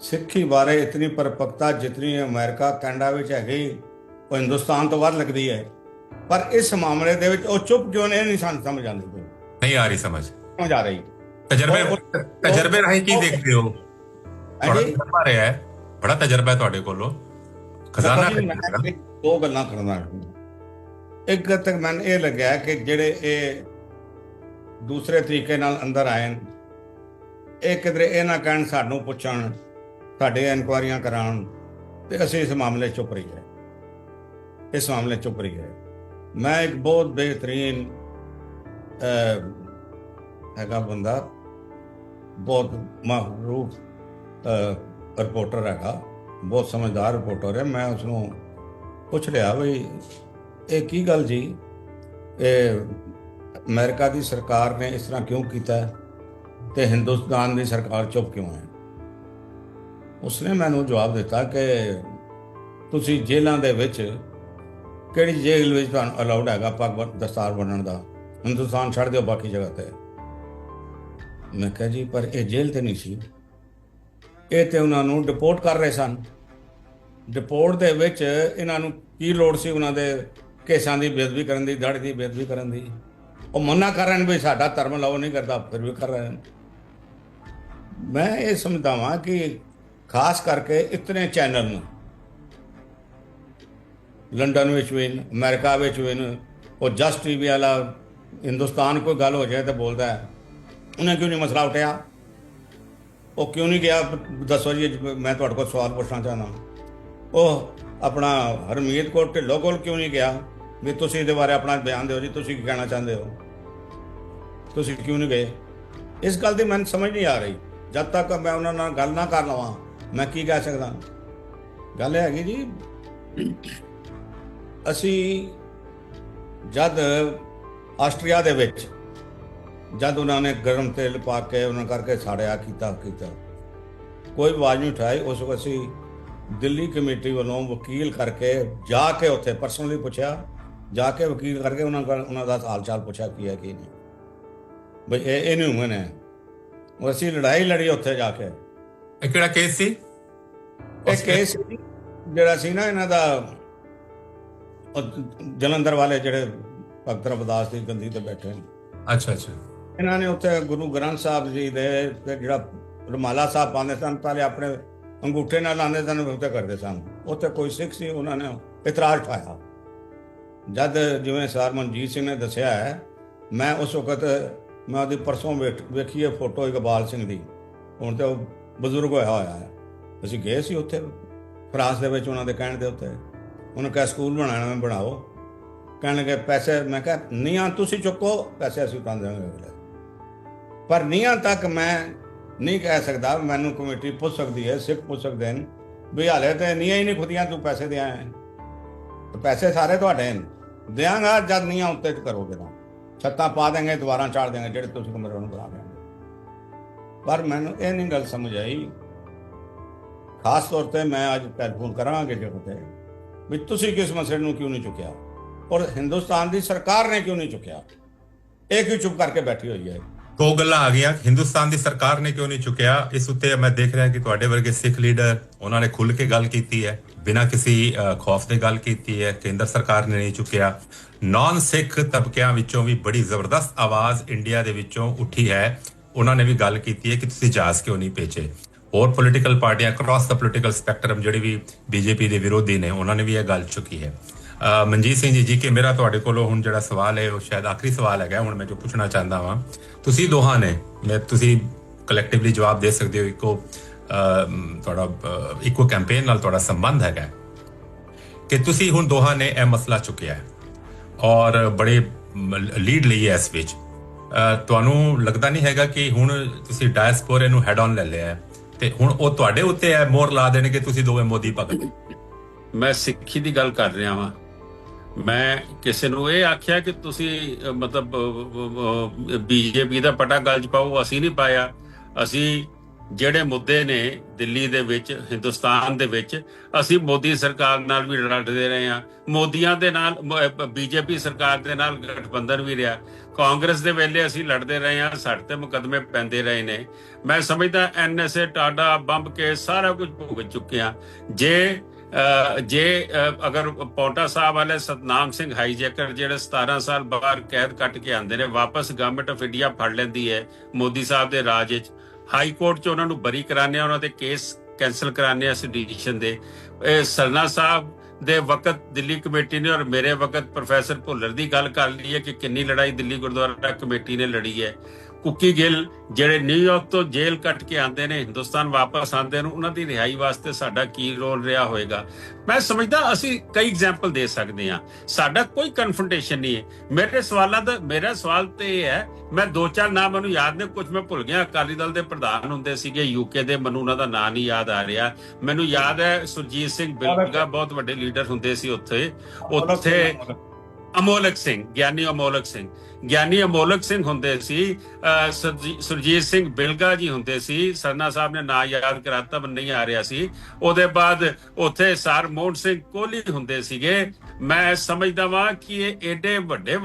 S3: ਸਿੱਖੀ ਬਾਰੇ ਇਤਨੀ ਪਰਪੱਕਤਾ ਜਿਤਨੀ ਅਮਰੀਕਾ ਕੈਨੇਡਾ ਵਿੱਚ ਹੈਗੀ ਉਹ ਹਿੰਦੁਸਤਾਨ ਤੋਂ ਵੱਧ ਲੱਗਦੀ ਹੈ। ਪਰ ਇਸ ਮਾਮਲੇ ਦੇ ਵਿੱਚ ਉਹ ਚੁੱਪ ਜੋ ਨੇ ਨਹੀਂ ਸਾਨੂੰ ਸਮਝ ਆਉਂਦੀ
S1: ਨਹੀਂ ਆ ਰਹੀ ਸਮਝ।
S3: ਸਮਝ ਆ ਰਹੀ।
S1: ਤਜਰਬੇ ਤਜਰਬੇ ਰਾਹੀਂ ਕੀ ਦੇਖਦੇ ਹੋ? ਬੜਾ ਤਜਰਬਾ ਰਿਹਾ ਹੈ। ਬੜਾ ਤਜਰਬਾ ਹੈ ਤੁਹਾਡੇ ਕੋਲੋਂ। ਖਜ਼ਾਨਾ
S3: ਦੋ ਗੱਲਾਂ ਕਰਨਾ ਇੱਕ ਗੱਲ ਤੱਕ ਮੈਨੂੰ ਇਹ ਲੱਗਿਆ ਕਿ ਜਿਹੜੇ ਇਹ ਦੂਸਰੇ ਤਰੀਕੇ ਨਾਲ ਅੰਦਰ ਆਏ ਇਹ ਕਿਧਰੇ ਇਹ ਨਾ ਕਹਿਣ ਸਾਨੂੰ ਪੁੱਛਣ ਸਾਡੇ ਇਨਕੁਆਰੀਆਂ ਕਰਾਉਣ ਤੇ ਅਸੀਂ ਇਸ ਮਾਮਲੇ 'ਚ ਚੁੱਪ ਰਹੀਏ। ਇਸ ਮਾਮਲੇ 'ਚ ਚੁੱਪ ਰਹੀਏ। ਮੈਂ ਇੱਕ ਬਹੁਤ ਬਿਹਤਰੀਨ ਹੈਗਾ ਬੰਦਾ, ਬਹੁਤ ਮਾਹਰੂਫ ਰਿਪੋਰਟਰ ਹੈਗਾ, ਬਹੁਤ ਸਮਝਦਾਰ ਰਿਪੋਰਟਰ ਹੈ। ਮੈਂ ਉਸ ਨੂੰ ਪੁੱਛ ਲਿਆ ਵੀ ਇਹ ਕੀ ਗੱਲ ਜੀ? ਇਹ ਅਮਰੀਕਾ ਦੀ ਸਰਕਾਰ ਨੇ ਇਸ ਤਰ੍ਹਾਂ ਕਿਉਂ ਕੀਤਾ ਹੈ ਤੇ ਹਿੰਦੁਸਤਾਨ ਦੀ ਸਰਕਾਰ ਚੁੱਪ ਕਿਉਂ ਹੈ? ਉਸਨੇ ਮੈਨੂੰ ਜਵਾਬ ਦਿੱਤਾ ਕਿ ਤੁਸੀਂ ਜੇਲ੍ਹਾਂ ਦੇ ਵਿੱਚ ਕਿਹੜੀ ਜੇਲ੍ਹ ਵਿੱਚ ਤੁਹਾਨੂੰ ਅਲਾਉਡ ਹੈਗਾ ਪੱਗ ਦਸਤਾਰ ਬੰਨਣ ਦਾ? ਹਿੰਦੁਸਤਾਨ ਛੱਡ ਦਿਓ ਬਾਕੀ ਜਗ੍ਹਾ ਤੇ। ਮੈਂ ਕਿਹਾ ਜੀ, ਪਰ ਇਹ ਜੇਲ੍ਹ ਤੇ ਨਹੀਂ ਸੀ। ਇਹ ਤੇ ਉਹਨਾਂ ਨੂੰ ਡਿਪੋਰਟ ਕਰ ਰਹੇ ਸਨ। ਡਿਪੋਰਟ ਦੇ ਵਿੱਚ ਇਹਨਾਂ ਨੂੰ ਕੀ ਲੋੜ ਸੀ ਉਹਨਾਂ ਦੇ ਕੇਸਾਂ ਦੀ, ਬੇਅਦਬੀ ਕਰਨ ਦੀ ਦੜ ਦੀ, ਬੇਅਦਬੀ ਕਰਨ ਦੀ? ਉਹ ਮਨਾ ਕਰਨ ਵੀ ਸਾਡਾ ਧਰਮ ਲਾਓ ਨਹੀਂ ਕਰਦਾ, ਫਿਰ ਵੀ ਕਰ ਰਹੇ ਨੇ। ਮੈਂ ਇਹ ਸਮਝਦਾ ਹਾਂ ਕਿ ਖਾਸ ਕਰਕੇ ਇਤਨੇ ਚੈਨਲ ਨੂੰ। ਲੰਡਨ ਵਿੱਚ ਵੀ ਨੇ, ਅਮਰੀਕਾ ਵਿੱਚ ਵੀ ਨੇ, ਉਹ ਜਸਟ ਟੀਵੀ ਵਾਲਾ ਹਿੰਦੁਸਤਾਨ ਕੋਈ ਗੱਲ ਹੋ ਜਾਏ ਤਾਂ ਬੋਲਦਾ ਹੈ। ਉਹਨੇ ਕਿਉਂ ਨਹੀਂ ਮਸਲਾ ਉਠਾਇਆ ਉਹ ਕਿਉਂ ਨਹੀਂ ਗਿਆ? ਦੱਸੋ ਜੀ ਮੈਂ ਤੁਹਾਡੇ ਕੋਲ ਸਵਾਲ ਪੁੱਛਣਾ ਚਾਹੁੰਦਾ ਉਹ ਆਪਣਾ ਹਰਮੀਤ ਕੌਰ ਢਿੱਲੋਂ ਕੋਲ ਕਿਉਂ ਨਹੀਂ ਗਿਆ? ਵੀ ਤੁਸੀਂ ਇਹਦੇ ਬਾਰੇ ਆਪਣਾ ਬਿਆਨ ਦਿਓ ਜੀ ਤੁਸੀਂ ਕੀ ਕਹਿਣਾ ਚਾਹੁੰਦੇ ਹੋ? ਤੁਸੀਂ ਕਿਉਂ ਨਹੀਂ ਗਏ? ਇਸ ਗੱਲ ਦੀ ਮੈਨੂੰ ਸਮਝ ਨਹੀਂ ਆ ਰਹੀ। ਜਦ ਤੱਕ ਮੈਂ ਉਹਨਾਂ ਨਾਲ ਗੱਲ ਨਾ ਕਰ ਲਵਾਂ ਮੈਂ ਕੀ ਕਹਿ ਸਕਦਾ? ਗੱਲ ਇਹ ਹੈਗੀ ਜੀ, ਅਸੀਂ ਜਦ ਆਸਟਰੀਆ ਦੇ ਵਿੱਚ, ਜਦ ਉਹਨਾਂ ਨੇ ਗਰਮ ਤੇਲ ਪਾ ਕੇ ਉਹਨਾਂ ਕਰਕੇ ਸਾੜਿਆ, ਕੀਤਾ ਕੀਤਾ, ਕੋਈ ਆਵਾਜ਼ ਨਹੀਂ ਉਠਾਈ। ਉਸ ਵਕਤ ਅਸੀਂ ਦਿੱਲੀ ਕਮੇਟੀ ਵੱਲੋਂ ਵਕੀਲ ਕਰਕੇ ਜਾ ਕੇ ਉੱਥੇ ਪਰਸਨਲੀ ਪੁੱਛਿਆ, ਜਾ ਕੇ ਵਕੀਲ ਕਰਕੇ ਉਹਨਾਂ ਉਹਨਾਂ ਦਾ ਹਾਲ ਚਾਲ ਪੁੱਛਿਆ, ਕੀ ਹੈ, ਕੀ ਨਹੀਂ। ਬਈ ਇਹ ਇਹ ਨਹੀਂ ਹੁਮਨ ਹੈ। ਉਹ ਅਸੀਂ ਲੜਾਈ ਲੜੀ ਉੱਥੇ ਜਾ ਕੇ।
S1: ਇਹ ਕਿਹੜਾ ਕੇਸ ਸੀ
S3: ਇਹ ਕੇਸ ਜਿਹੜਾ ਸੀ ਨਾ ਇਹਨਾਂ ਦਾ ਜਲੰਧਰ ਵਾਲੇ ਜਿਹੜੇ ਭਗਤ ਰਵਿਦਾਸ ਦੀ ਗੰਦੀ ਤੇ ਬੈਠੇ ਨੇ
S1: ਅੱਛਾ ਅੱਛਾ
S3: ਇਹਨਾਂ ਨੇ ਉੱਥੇ ਗੁਰੂ ਗ੍ਰੰਥ ਸਾਹਿਬ ਜੀ ਦੇ ਤੇ ਜਿਹੜਾ ਰੁਮਾਲਾ ਸਾਹਿਬ ਪਾਉਂਦੇ ਸਨ ਪਹਿਲੇ ਆਪਣੇ ਅੰਗੂਠੇ ਨਾਲ ਲਾਉਂਦੇ ਸਨ ਉੱਤੇ ਕਰਦੇ ਸਨ ਉੱਥੇ ਕੋਈ ਸਿੱਖ ਸੀ ਉਹਨਾਂ ਨੇ ਇਤਰਾਜ਼ ਉਠਾਇਆ ਜਦ ਜਿਵੇਂ ਸਰ ਮਨਜੀਤ ਸਿੰਘ ਨੇ ਦੱਸਿਆ ਹੈ ਮੈਂ ਉਸ ਵਕਤ ਮੈਂ ਉਹਦੀ ਪਰਸੋਂ ਵੇਖ- ਵੇਖੀ ਹੈ ਫੋਟੋ ਇਕਬਾਲ ਸਿੰਘ ਦੀ ਹੁਣ ਤੇ ਉਹ ਬਜ਼ੁਰਗ ਹੋਇਆ ਹੋਇਆ ਹੈ। ਅਸੀਂ ਗਏ ਸੀ ਉੱਥੇ, ਫਰਾਂਸ ਦੇ ਵਿੱਚ ਉਹਨਾਂ ਦੇ ਕਹਿਣ ਦੇ ਉੱਤੇ। ਉਹਨੇ ਕਿਹਾ, ਸਕੂਲ ਬਣਾਉਣਾ, ਮੈਂ ਬਣਾਓ। ਕਹਿਣ ਲੱਗੇ, ਪੈਸੇ, ਮੈਂ ਕਿਹਾ ਨੀਆਂ ਤੁਸੀਂ ਚੁੱਕੋ, ਪੈਸੇ ਅਸੀਂ ਤਾਂ ਦੇਵਾਂਗੇ ਅਗਲੇ ਪਰ ਨੀਆਂ ਤੱਕ ਮੈਂ ਨਹੀਂ ਕਹਿ ਸਕਦਾ, ਮੈਨੂੰ ਕਮੇਟੀ ਪੁੱਛ ਸਕਦੀ ਹੈ, ਸਿੱਖ ਪੁੱਛ ਸਕਦੇ ਨੇ ਵੀ ਹਾਲੇ ਤੇ ਨੀਆਂ ਹੀ ਨਹੀਂ ਖੁਦੀਆਂ ਤੂੰ ਪੈਸੇ ਦਿਆ ਹੈ। ਤੇ ਪੈਸੇ ਸਾਰੇ ਤੁਹਾਡੇ ਨੇ ਦਿਆਂਗਾ ਜਦ ਨੀਆਂ ਉੱਤੇ ਕਰੋਗੇ ਤਾਂ। ਛੱਤਾਂ ਪਾ ਦੇਂਗੇ ਦੁਬਾਰਾ ਚਾੜ ਦੇਂਗੇ ਜਿਹੜੇ ਤੁਸੀਂ ਕਮਰੇ ਨੂੰ ਬਣਾ ਦੇਂਗੇ ਪਰ ਮੈਨੂੰ ਇਹ ਨਹੀਂ ਗੱਲ ਸਮਝ ਆਈ। ਖਾਸ ਤੌਰ ਤੇ ਮੈਂ ਅੱਜ ਟੈਲੀਫੋਨ ਕਰਾਂਗੇ ਜਿਹੜੇ ਤੇ ਵੀ ਤੁਸੀਂ ਕਿਸ ਮਸਲੇ ਨੂੰ ਕਿਉਂ ਨਹੀਂ ਚੁੱਕਿਆ? ਔਰ ਹਿੰਦੁਸਤਾਨ ਦੀ ਸਰਕਾਰ ਨੇ ਕਿਉਂ ਨਹੀਂ ਚੁੱਕਿਆ? ਇਹ ਕਿਉਂ ਚੁੱਪ ਕਰਕੇ ਬੈਠੀ ਹੋਈ ਹੈ?
S1: ਦੋ ਗੱਲਾਂ ਆ ਗਈਆਂ। ਹਿੰਦੁਸਤਾਨ ਦੀ ਸਰਕਾਰ ਨੇ ਕਿਉਂ ਨਹੀਂ ਚੁੱਕਿਆ? ਇਸ ਉੱਤੇ ਮੈਂ ਦੇਖ ਰਿਹਾ ਕਿ ਤੁਹਾਡੇ ਵਰਗੇ ਸਿੱਖ ਲੀਡਰ ਉਹਨਾਂ ਨੇ ਖੁੱਲ ਕੇ ਗੱਲ ਕੀਤੀ ਹੈ। ਬਿਨਾਂ ਕਿਸੇ ਖੌਫ ਦੇ ਗੱਲ ਕੀਤੀ ਹੈ। ਕੇਂਦਰ ਸਰਕਾਰ ਨੇ ਨਹੀਂ ਚੁੱਕਿਆ। ਨਾਨ ਸਿੱਖ ਤਬਕਿਆਂ ਵਿੱਚੋਂ ਵੀ ਬੜੀ ਜ਼ਬਰਦਸਤ ਆਵਾਜ਼ ਇੰਡੀਆ ਦੇ ਵਿੱਚੋਂ ਉੱਠੀ ਹੈ। ਉਹਨਾਂ ਨੇ ਵੀ ਗੱਲ ਕੀਤੀ ਹੈ ਕਿ ਤੁਸੀਂ ਜਹਾਜ਼ ਕਿਉਂ ਨਹੀਂ ਭੇਜੇ। ਹੋਰ ਪੋਲੀਟੀਕਲ ਪਾਰਟੀਆਂ ਅਕ੍ਰੋਸ ਦਾ ਪੋਲੀਟੀਕਲ ਸਪੈਕਟਰਮ ਜਿਹੜੀ ਵੀ ਬੀਜੇਪੀ ਦੇ ਵਿਰੋਧੀ ਨੇ, ਉਹਨਾਂ ਨੇ ਵੀ ਇਹ ਗੱਲ ਚੁੱਕੀ ਹੈ। ਮਨਜੀਤ ਸਿੰਘ ਜੀ ਜੀ ਕਿ, ਮੇਰਾ ਤੁਹਾਡੇ ਕੋਲੋਂ ਹੁਣ ਜਿਹੜਾ ਸਵਾਲ ਹੈ, ਉਹ ਸ਼ਾਇਦ ਆਖਰੀ ਸਵਾਲ ਹੈਗਾ, ਹੁਣ ਮੈਂ ਜੋ ਪੁੱਛਣਾ ਚਾਹੁੰਦਾ ਵਾਂ। ਤੁਸੀਂ ਦੋਹਾਂ ਨੇ, ਮੈਂ, ਤੁਸੀਂ ਕਲੈਕਟਿਵਲੀ ਜਵਾਬ ਦੇ ਸਕਦੇ ਹੋ, ਇੱਕੋ ਤੁਹਾਡਾ ਇੱਕੋ ਕੈਂਪੇਨ ਨਾਲ ਤੁਹਾਡਾ ਸੰਬੰਧ ਹੈਗਾ। ਕਿ ਤੁਸੀਂ ਹੁਣ ਦੋਹਾਂ ਨੇ ਇਹ ਮਸਲਾ ਚੁੱਕਿਆ ਹੈ। ਔਰ ਬੜੇ ਲੀਡ ਲਈ ਹੈ ਇਸ ਵਿੱਚ। ਤੁਹਾਨੂੰ ਲੱਗਦਾ ਨਹੀਂ ਹੈਗਾ ਕਿ ਹੁਣ ਤੁਸੀਂ ਡਾਇਸਪੋਰੇ ਨੂੰ ਹੈਡ ਔਨ ਲੈ ਲਿਆ ਤੇ ਹੁਣ ਉਹ ਤੁਹਾਡੇ ਉੱਤੇ ਹੈ, ਮੋਹਰ ਲਾ ਦੇਣਗੇ, ਤੁਸੀਂ ਦੋਵੇਂ ਮੋਦੀ ਭਗਤ।
S2: ਮੈਂ ਸਿੱਖੀ ਦੀ ਗੱਲ ਕਰ ਰਿਹਾ ਹਾਂ ਮੈਂ ਕਿਸੇ ਨੂੰ ਇਹ ਆਖਿਆ ਕਿ ਤੁਸੀਂ ਮਤਲਬ ਬੀਜੇਪੀ ਦਾ ਪਟਾ ਗਲ 'ਚ ਪਾਓ, ਅਸੀਂ ਨਹੀਂ ਪਾਇਆ। ਅਸੀਂ ਜਿਹੜੇ ਮੁੱਦੇ ਨੇ ਦਿੱਲੀ ਦੇ ਵਿੱਚ, ਹਿੰਦੁਸਤਾਨ ਦੇ ਵਿੱਚ, ਅਸੀਂ ਮੋਦੀ ਸਰਕਾਰ ਨਾਲ ਵੀ ਲੜਦੇ ਰਹੇ ਹਾਂ। ਮੋਦੀਆਂ ਦੇ ਨਾਲ ਬੀਜੇਪੀ ਸਰਕਾਰ ਦੇ ਨਾਲ ਗਠਬੰਧਨ ਵੀ ਰਿਹਾ। ਕਾਂਗਰਸ ਦੇ ਵੇਲੇ ਅਸੀਂ ਲੜਦੇ ਰਹੇ ਹਾਂ, ਸਾਡੇ ਤੇ ਮੁਕਦਮੇ ਪੈਂਦੇ ਰਹੇ ਨੇ। ਮੈਂ ਸਮਝਦਾ ਐਨਐਸਏ ਟਾਡਾ, ਬੰਬ ਕੇ ਸਾਰਾ ਕੁਝ ਭੁਗਤ ਚੁੱਕੇ ਹਾਂ। ਜੇ ਜੇ ਅਗਰ ਪੌਂਟਾ ਸਾਹਿਬ ਵਾਲੇ ਸਤਨਾਮ ਸਿੰਘ ਹਾਈਜੈਕਰ ਜਿਹੜੇ 17 ਸਾਲ ਬਾਹਰ ਕੈਦ ਕੱਟ ਕੇ ਆਂਦੇ ਨੇ, ਵਾਪਸ ਗਵਰਨਮੈਂਟ ਆਫ ਇੰਡੀਆ ਫੜ ਲੈਂਦੀ ਹੈ ਮੋਦੀ ਸਾਹਿਬ ਦੇ ਰਾਜ ਵਿੱਚ ਹਾਈ ਕੋਰਟ 'ਚ ਉਹਨਾਂ ਨੂੰ ਬਰੀ ਕਰਾਣੇ ਆ ਉਹਨਾਂ ਤੇ ਕੇਸ ਕੈਨਸਲ ਕਰਾਣੇ ਆ ਸੈਡੀਸ਼ਨ ਦੇ। ਇਹ ਸਰਨਾ ਸਾਹਿਬ ਦੇ ਵਕਤ ਦਿੱਲੀ ਕਮੇਟੀ ਨੇ ਔਰ ਮੇਰੇ ਵਕਤ ਪ੍ਰੋਫੈਸਰ ਭੁੱਲਰ ਦੀ ਗੱਲ ਕਰ ਲਈ ਹੈ ਕਿ ਕਿੰਨੀ ਲੜਾਈ ਦਿੱਲੀ ਗੁਰਦੁਆਰਾ ਕਮੇਟੀ ਨੇ ਲੜੀ ਹੈ। ਕੁੱਕੀ ਗਿੱਲ ਜਿਹੜੇ ਨਿਊਯਾਰਕ ਤੋਂ ਜੇਲ੍ਹ ਕੱਟ ਕੇ ਆਉਂਦੇ ਨੇ ਹਿੰਦੁਸਤਾਨ ਵਾਪਸ ਆਉਂਦੇ ਨੇ ਉਹਨਾਂ ਦੀ ਰਿਹਾਈ ਵਾਸਤੇ ਸਾਡਾ ਕੀ ਰੋਲ ਰਿਹਾ ਹੋਏਗਾ? ਮੈਂ ਸਮਝਦਾ ਅਸੀਂ ਕਈ ਐਗਜ਼ਾਮਪਲ ਦੇ ਸਕਦੇ ਹਾਂ। ਸਾਡਾ ਕੋਈ ਕਨਫਰੰਟੇਸ਼ਨ ਨਹੀਂ ਹੈ। ਮੇਰੇ ਸਵਾਲਾਂ ਦਾ ਮੇਰਾ ਸਵਾਲ ਤੇ ਇਹ ਹੈ ਮੈਂ ਦੋ ਚਾਰ ਨਾਮ ਮੈਨੂੰ ਯਾਦ ਨੇ ਕੁਝ ਮੈਂ ਭੁੱਲ ਗਿਆ। ਅਕਾਲੀ ਦਲ ਦੇ ਪ੍ਰਧਾਨ ਹੁੰਦੇ ਸੀਗੇ ਯੂਕੇ ਦੇ ਮੈਨੂੰ ਉਹਨਾਂ ਦਾ ਨਾਂ ਨਹੀਂ ਯਾਦ ਆ ਰਿਹਾ। ਮੈਨੂੰ ਯਾਦ ਹੈ ਸੁਰਜੀਤ ਸਿੰਘ ਬਿਲਗਾ ਬਹੁਤ ਵੱਡੇ ਲੀਡਰ ਹੁੰਦੇ ਸੀ ਉੱਥੇ। ਉੱਥੇ ਅਮੋਲਕ ਸਿੰਘ ਗਿਆਨੀ ਅਮੋਲਕ ਸਿੰਘ। ਗਿਆਨੀ ਅਮੋਲਕ ਸਿੰਘ ਹੁੰਦੇ ਸੀ ਸੁਰਜੀਤ ਸਿੰਘ ਬਿਲਗਾ ਜੀ ਹੁੰਦੇ ਸੀ, ਸਰਨਾ ਸਾਹਿਬ ਨੇ ਨਾਂ ਯਾਦ ਕਰਾਤਾ ਪਰ ਨਹੀਂ ਆ ਰਿਹਾ ਸੀ। ਉਹਦੇ ਬਾਅਦ ਉੱਥੇ ਸਰ ਮੋਹਨ ਸਿੰਘ ਕੋਹਲੀ ਹੁੰਦੇ ਸੀਗੇ। ਮੈਂ ਸਮਝਦਾ ਵਾਂ ਕਿ ਇਹ ਏਡੇ ਵੱਡੇ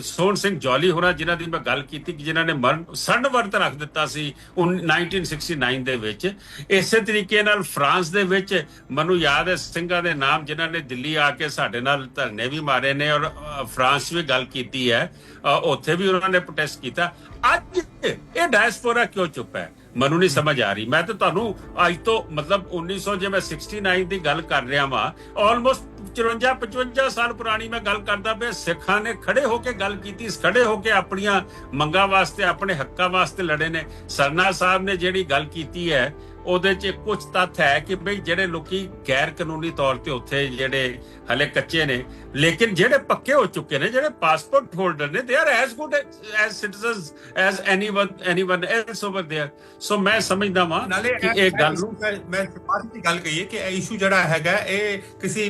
S2: ਸੋਹਣ ਸਿੰਘ ਜੌਲੀ ਹੋਣਾ ਜਿਨ੍ਹਾਂ ਦੀ ਮੈਂ ਗੱਲ ਕੀਤੀ ਕਿ ਜਿਨ੍ਹਾਂ ਨੇ ਮਰਨ ਸੰਡ ਵਰਤ ਰੱਖ ਦਿੱਤਾ ਸੀ ਉਨ- 1969 ਦੇ ਵਿੱਚ। ਇਸੇ ਤਰੀਕੇ ਨਾਲ ਫਰਾਂਸ ਦੇ ਵਿੱਚ ਮੈਨੂੰ ਯਾਦ ਹੈ ਸਿੰਘਾਂ ਦੇ ਨਾਮ ਜਿਨ੍ਹਾਂ ਨੇ ਦਿੱਲੀ ਆ ਕੇ ਸਾਡੇ ਨਾਲ ਧਰਨੇ ਵੀ ਮਾਰੇ ਨੇ ਔਰ ਫਰਾਂਸ 'ਚ ਵੀ ਗੱਲ ਕੀਤੀ ਹੈ। ਉੱਥੇ ਵੀ ਉਹਨਾਂ ਨੇ ਪ੍ਰੋਟੈਸਟ ਕੀਤਾ। ਅੱਜ ਇਹ ਡਾਇਸਪੋਰਾ ਕਿਉਂ ਚੁੱਪ ਹੈ? ਮੈਨੂੰ ਨਹੀਂ ਸਮਝ ਆ ਰਹੀ। ਮੈਂ ਤਾਂ ਤੁਹਾਨੂੰ ਅੱਜ ਤੋਂ ਮਤਲਬ 1900 ਜੇ ਮੈਂ 69 ਦੀ ਗੱਲ ਕਰ ਰਿਹਾ ਵਾਂ ਆਲਮੋਸਟ 54 55 ਸਾਲ ਪੁਰਾਣੀ ਮੈਂ ਗੱਲ ਕਰਦਾ ਪਿਆ। ਸਿੱਖਾਂ ਨੇ ਖੜੇ ਹੋ ਕੇ ਗੱਲ ਕੀਤੀ, ਖੜੇ ਹੋ ਕੇ ਆਪਣੀਆਂ ਮੰਗਾਂ ਵਾਸਤੇ, ਆਪਣੇ ਹੱਕਾਂ ਵਾਸਤੇ ਲੜੇ ਨੇ। ਸਰਨਾ ਸਾਹਿਬ ਨੇ ਜਿਹੜੀ ਗੱਲ ਕੀਤੀ ਹੈ ਉਹਦੇ 'ਚ ਕੁਝ ਤੱਥ ਹੈ ਕਿ ਬਈ ਜਿਹੜੇ ਲੋਕੀ ਗੈਰ ਕਾਨੂੰਨੀ ਤੌਰ ਤੇ ਉੱਥੇ ਜਿਹੜੇ ਹਲੇ ਕੱਚੇ ਨੇ ਲੇਕਿਨ ਜਿਹੜੇ ਪੱਕੇ ਹੋ ਚੁੱਕੇ ਨੇ ਜਿਹੜੇ ਪਾਸਪੋਰਟ ਹੋਲਡਰ ਨੇ they are as good as citizens as anyone anyone else over there so ਮੈਂ ਸਮਝਦਾ ਵਾਂ
S1: ਨਾਲੇ
S2: ਕਿ ਇਹ ਗੱਲ
S1: issue ਮੈਂ ਮੈਂ ਬਾਤ ਦੀ ਗੱਲ ਕਹੀਏ ਕਿ ਇਹ ਇਸ਼ੂ ਜਿਹੜਾ ਹੈਗਾ ਇਹ ਕਿਸੇ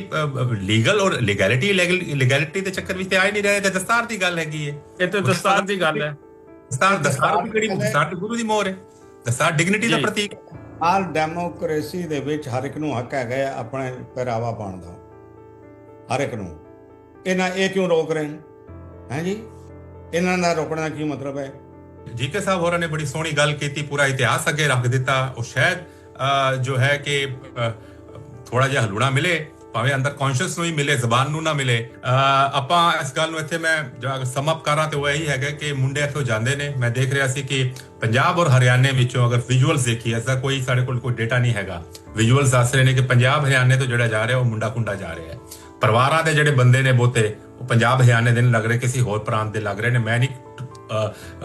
S1: ਲੀਗਲ ਔਰ ਲੀਗੈਲਿਟੀ ਲੀਗੈਲਿਟੀ ਦੇ ਚੱਕਰ ਵਿੱਚ ਤੇ ਆ ਹੀ ਨਹੀਂ ਰਿਹਾ ਤੇ ਦਸਤਾਰ ਦੀ ਗੱਲ ਹੈਗੀ ਹੈ
S2: ਇਹ ਤੇ ਦਸਤਾਰ ਦੀ ਗੱਲ ਹੈ
S1: ਦਸਤਾਰ ਦਸਤਾਰ ਦੀ ਕਿਹੜੀ ਦਸਤਾਰ ਤੇ ਗੁਰੂ ਦੀ ਮੋਹਰ ਹੈ ਦਸਤਾਰ ਡਿਗਨਿਟੀ ਦਾ
S2: ਜੀ।
S1: ਪ੍ਰਤੀਕ
S3: ਆਲ ਡੈਮੋਕ੍ਰੇਸੀ ਦੇ ਵਿੱਚ ਹਰ ਇੱਕ ਨੂੰ ਹੱਕ ਹੈਗਾ ਹੈ ਆਪਣੇ ਪਹਿਰਾਵਾ ਪਾਉਣ ਦਾ। ਹਰ ਇੱਕ ਨੂੰ। ਇਹਨਾਂ ਇਹ ਕਿਉਂ ਰੋਕ ਰਹੇ ਹੈ ਜੀ? ਇਹਨਾਂ ਦਾ ਰੋਕਣਾ ਕੀ ਮਤਲਬ ਹੈ?
S1: ਜੀਕੇ ਸਾਹਿਬ ਹੋਰਾਂ ਨੇ ਬੜੀ ਸੋਹਣੀ ਗੱਲ ਕੀਤੀ ਪੂਰਾ ਇਤਿਹਾਸ ਅੱਗੇ ਰੱਖ ਦਿੱਤਾ। ਉਹ ਸ਼ਾਇਦ ਜੋ ਹੈ ਕਿ ਅਹ, ਥੋੜਾ ਜਿਹਾ ਹਲੂਣਾ ਮਿਲੇ। ਭਾਵੇਂ ਅੰਦਰ ਕੌਨਸ਼ੀਅਸ ਨੂੰ ਹੀ ਮਿਲੇ, ਜ਼ਬਾਨ ਨੂੰ ਨਾ ਮਿਲੇ। ਆਪਾਂ ਇਸ ਗੱਲ ਨੂੰ ਇੱਥੇ ਮੈਂ ਸਮ ਅਪ ਕਰਾਂ ਤੇ ਉਹ ਇਹੀ ਹੈਗਾ ਕਿ ਮੁੰਡੇ ਇੱਥੋਂ ਜਾਂਦੇ ਨੇ। ਮੈਂ ਦੇਖ ਰਿਹਾ ਸੀ ਕਿ ਪੰਜਾਬ ਔਰ ਹਰਿਆਣੇ ਵਿੱਚੋਂ ਅਗਰ ਵਿਜ਼ੂਅਲਸ ਦੇਖੀ ਐਸਾ ਕੋਈ ਸਾਡੇ ਕੋਲ ਕੋਈ ਡਾਟਾ ਨਹੀਂ ਹੈਗਾ। ਵਿਜ਼ੂਅਲਸ ਦੱਸ ਰਹੇ ਨੇ ਕਿ ਪੰਜਾਬ, ਹਰਿਆਣੇ ਤੋਂ ਜਿਹੜਾ ਜਾ ਰਿਹਾ, ਉਹ ਮੁੰਡਾ ਕੁੰਡਾ ਜਾ ਰਿਹਾ ਹੈ। ਪਰਿਵਾਰਾਂ ਦੇ ਜਿਹੜੇ ਬੰਦੇ ਨੇ ਬਹੁਤੇ, ਉਹ ਪੰਜਾਬ, ਹਰਿਆਣੇ ਦੇ ਨਹੀਂ ਲੱਗ ਰਹੇ ਕਿਸੇ ਹੋਰ ਪ੍ਰਾਂਤ ਦੇ ਲੱਗ ਰਹੇ ਨੇ। ਮੈਂ ਨਹੀਂ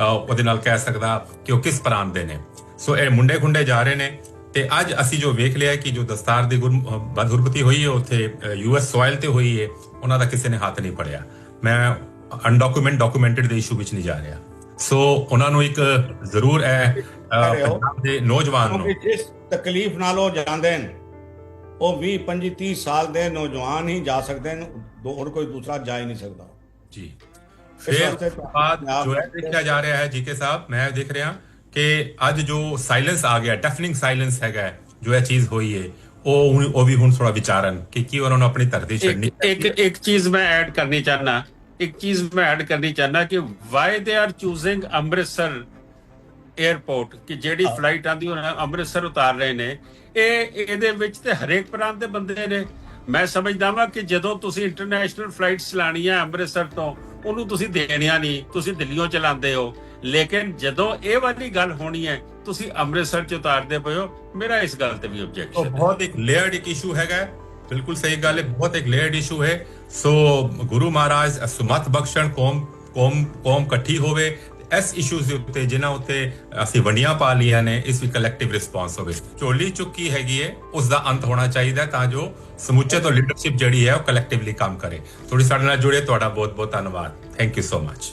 S1: ਉਹਦੇ ਨਾਲ ਕਹਿ ਸਕਦਾ ਕਿ ਉਹ ਕਿਸ ਪ੍ਰਾਂਤ ਦੇ ਨੇ। ਸੋ ਇਹ ਮੁੰਡੇ ਖੁੰਡੇ ਜਾ ਰਹੇ ਨੇ। ਤੇ ਅੱਜ ਅਸੀਂ ਜੋ ਵੇਖ ਲਿਆ ਕਿ ਜੋ ਦਸਤਾਰ ਦੀ ਗੁਰ ਬਦਹੁਰਬਤੀ ਹੋਈ ਹੈ ਉੱਥੇ ਯੂਐਸ ਸੋਇਲ ਤੇ ਹੋਈ ਹੈ ਉਹਨਾਂ ਦਾ ਕਿਸੇ ਨੇ ਹੱਥ ਨਹੀਂ ਪੜਿਆ ਮੈਂ ਅਨਡਾਕੂਮੈਂਟ ਡਾਕੂਮੈਂਟਡ ਦੇ ਇਸ਼ੂ ਵਿੱਚ ਨਹੀਂ ਜਾ ਰਿਹਾ। ਸੋ ਉਹਨਾਂ ਨੂੰ ਇੱਕ ਜ਼ਰੂਰ ਹੈ। ਪੰਜਾਬ ਦੇ ਨੌਜਵਾਨ ਨੂੰ
S3: ਜਿਸ ਤਕਲੀਫ ਨਾਲ ਉਹ ਜਾਂਦੇ ਨੇ ਉਹ 20 25 30 ਸਾਲ ਦੇ ਨੌਜਵਾਨ ਹੀ ਜਾ ਸਕਦੇ ਨੇ ਹੋਰ ਕੋਈ ਦੂਸਰਾ ਜਾ ਹੀ ਨਹੀਂ ਸਕਦਾ।
S1: ਜੀ। ਫਿਰ ਬਾਅਦ ਜੋ ਹੈ ਦੇਖਿਆ ਜਾ ਰਿਹਾ ਹੈ ਜੀਕੇ ਸਾਹਿਬ ਮੈਂ ਦੇਖ ਰਿਹਾ ਕਿ ਅੱਜ ਜੋ ਸਾਇਲੈਂਸ ਆ ਗਿਆ ਡੈਫਨਿੰਗ ਸਾਇਲੈਂਸ ਹੈਗਾ ਹੈ, ਜੋ ਇਹ ਚੀਜ਼ ਹੋਈ ਹੈ ਉਹ ਉਹ ਵੀ ਹੁਣ ਥੋੜਾ ਵਿਚਾਰਨ ਕਿ ਕੀ ਉਹਨਾਂ ਨੂੰ ਆਪਣੀ ਧਰਤੀ ਛੱਡਣੀ
S2: ਇੱਕ ਇੱਕ ਚੀਜ਼ ਮੈਂ ਐਡ ਕਰਨੀ ਚਾਹਨਾ ਇੱਕ ਚੀਜ਼ ਮੈਂ ਐਡ ਕਰਨੀ ਚਾਹਨਾ ਕਿ Y they are ਚੂਜ਼ਿੰਗ Amritsar airport ਕਿ ਜਿਹੜੀ ਫਲਾਈਟ ਆਂਦੀ ਉਹਨਾਂ ਅੰਮ੍ਰਿਤਸਰ ਉਤਾਰ ਰਹੇ ਨੇ। ਇਹ ਇਹਦੇ ਵਿੱਚ ਤੇ ਹਰੇਕ ਪ੍ਰਾਂਤ ਦੇ ਬੰਦੇ ਨੇ। ਮੈਂ ਸਮਝਦਾ ਵਾਂ ਕਿ ਜਦੋਂ ਤੁਸੀਂ ਇੰਟਰਨੈਸ਼ਨਲ ਫਲਾਈਟਸ ਚਲਾਣੀਆਂ ਅੰਮ੍ਰਿਤਸਰ ਤੋਂ ਉਹਨੂੰ ਤੁਸੀਂ ਦੇਣੀਆਂ ਨਹੀਂ ਤੁਸੀਂ ਦਿੱਲੀੋਂ ਚਲਾਉਂਦੇ ਹੋ। ਲੇਕਿਨ ਜਦੋਂ ਇਹ ਵਾਲੀ ਗੱਲ ਹੋਣੀ ਹੈ ਤੁਸੀਂ ਅੰਮ੍ਰਿਤਸਰ ਚ ਉਤਾਰਦੇ ਪਏ ਹੋ ਮੇਰਾ ਇਸ ਗੱਲ ਤੇ ਵੀ ਆਬਜੈਕਸ਼ਨ ਹੈ।
S1: ਬਹੁਤ ਇੱਕ ਲੇਅਰਡ ਇੱਕ ਇਸ਼ੂ ਹੈਗਾ। ਬਿਲਕੁਲ ਸਹੀ ਗੱਲ ਹੈ ਬਹੁਤ ਇੱਕ ਲੇਅਰਡ ਇਸ਼ੂ ਹੈ। ਸੋ ਗੁਰੂ ਮਹਾਰਾਜ ਸੁਮਤ ਬਖਸ਼ਣ ਕੌਮ ਕੌਮ ਕੌਮ ਇਕੱਠੀ ਹੋਵੇ ਇਸ ਇਸ਼ੂਜ਼ ਦੇ ਉੱਤੇ ਜਿਨ੍ਹਾਂ ਉੱਤੇ ਅਸੀਂ ਵੰਡੀਆਂ ਪਾ ਲੀਆਂ ਨੇ ਇਸ ਵੀ ਕਲੈਕਟਿਵ ਰਿਸਪਾਂਸ ਹੋਵੇ। ਝੋਲੀ ਚੁੱਕੀ ਹੈਗੀ ਹੈ ਉਸ ਦਾ ਅੰਤ ਹੋਣਾ ਚਾਹੀਦਾ ਤਾਂ ਜੋ ਸਮੁੱਚੇ ਤੋਂ ਲੀਡਰਸ਼ਿਪ ਜਿਹੜੀ ਹੈ ਉਹ ਕਲੈਕਟਿਵਲੀ ਕੰਮ ਕਰੇ। ਥੋੜੀ ਸਾਡੇ ਨਾਲ ਜੁੜੇ ਤੁਹਾਡਾ ਬਹੁਤ ਬਹੁਤ ਧੰਨਵਾਦ। Thank you so much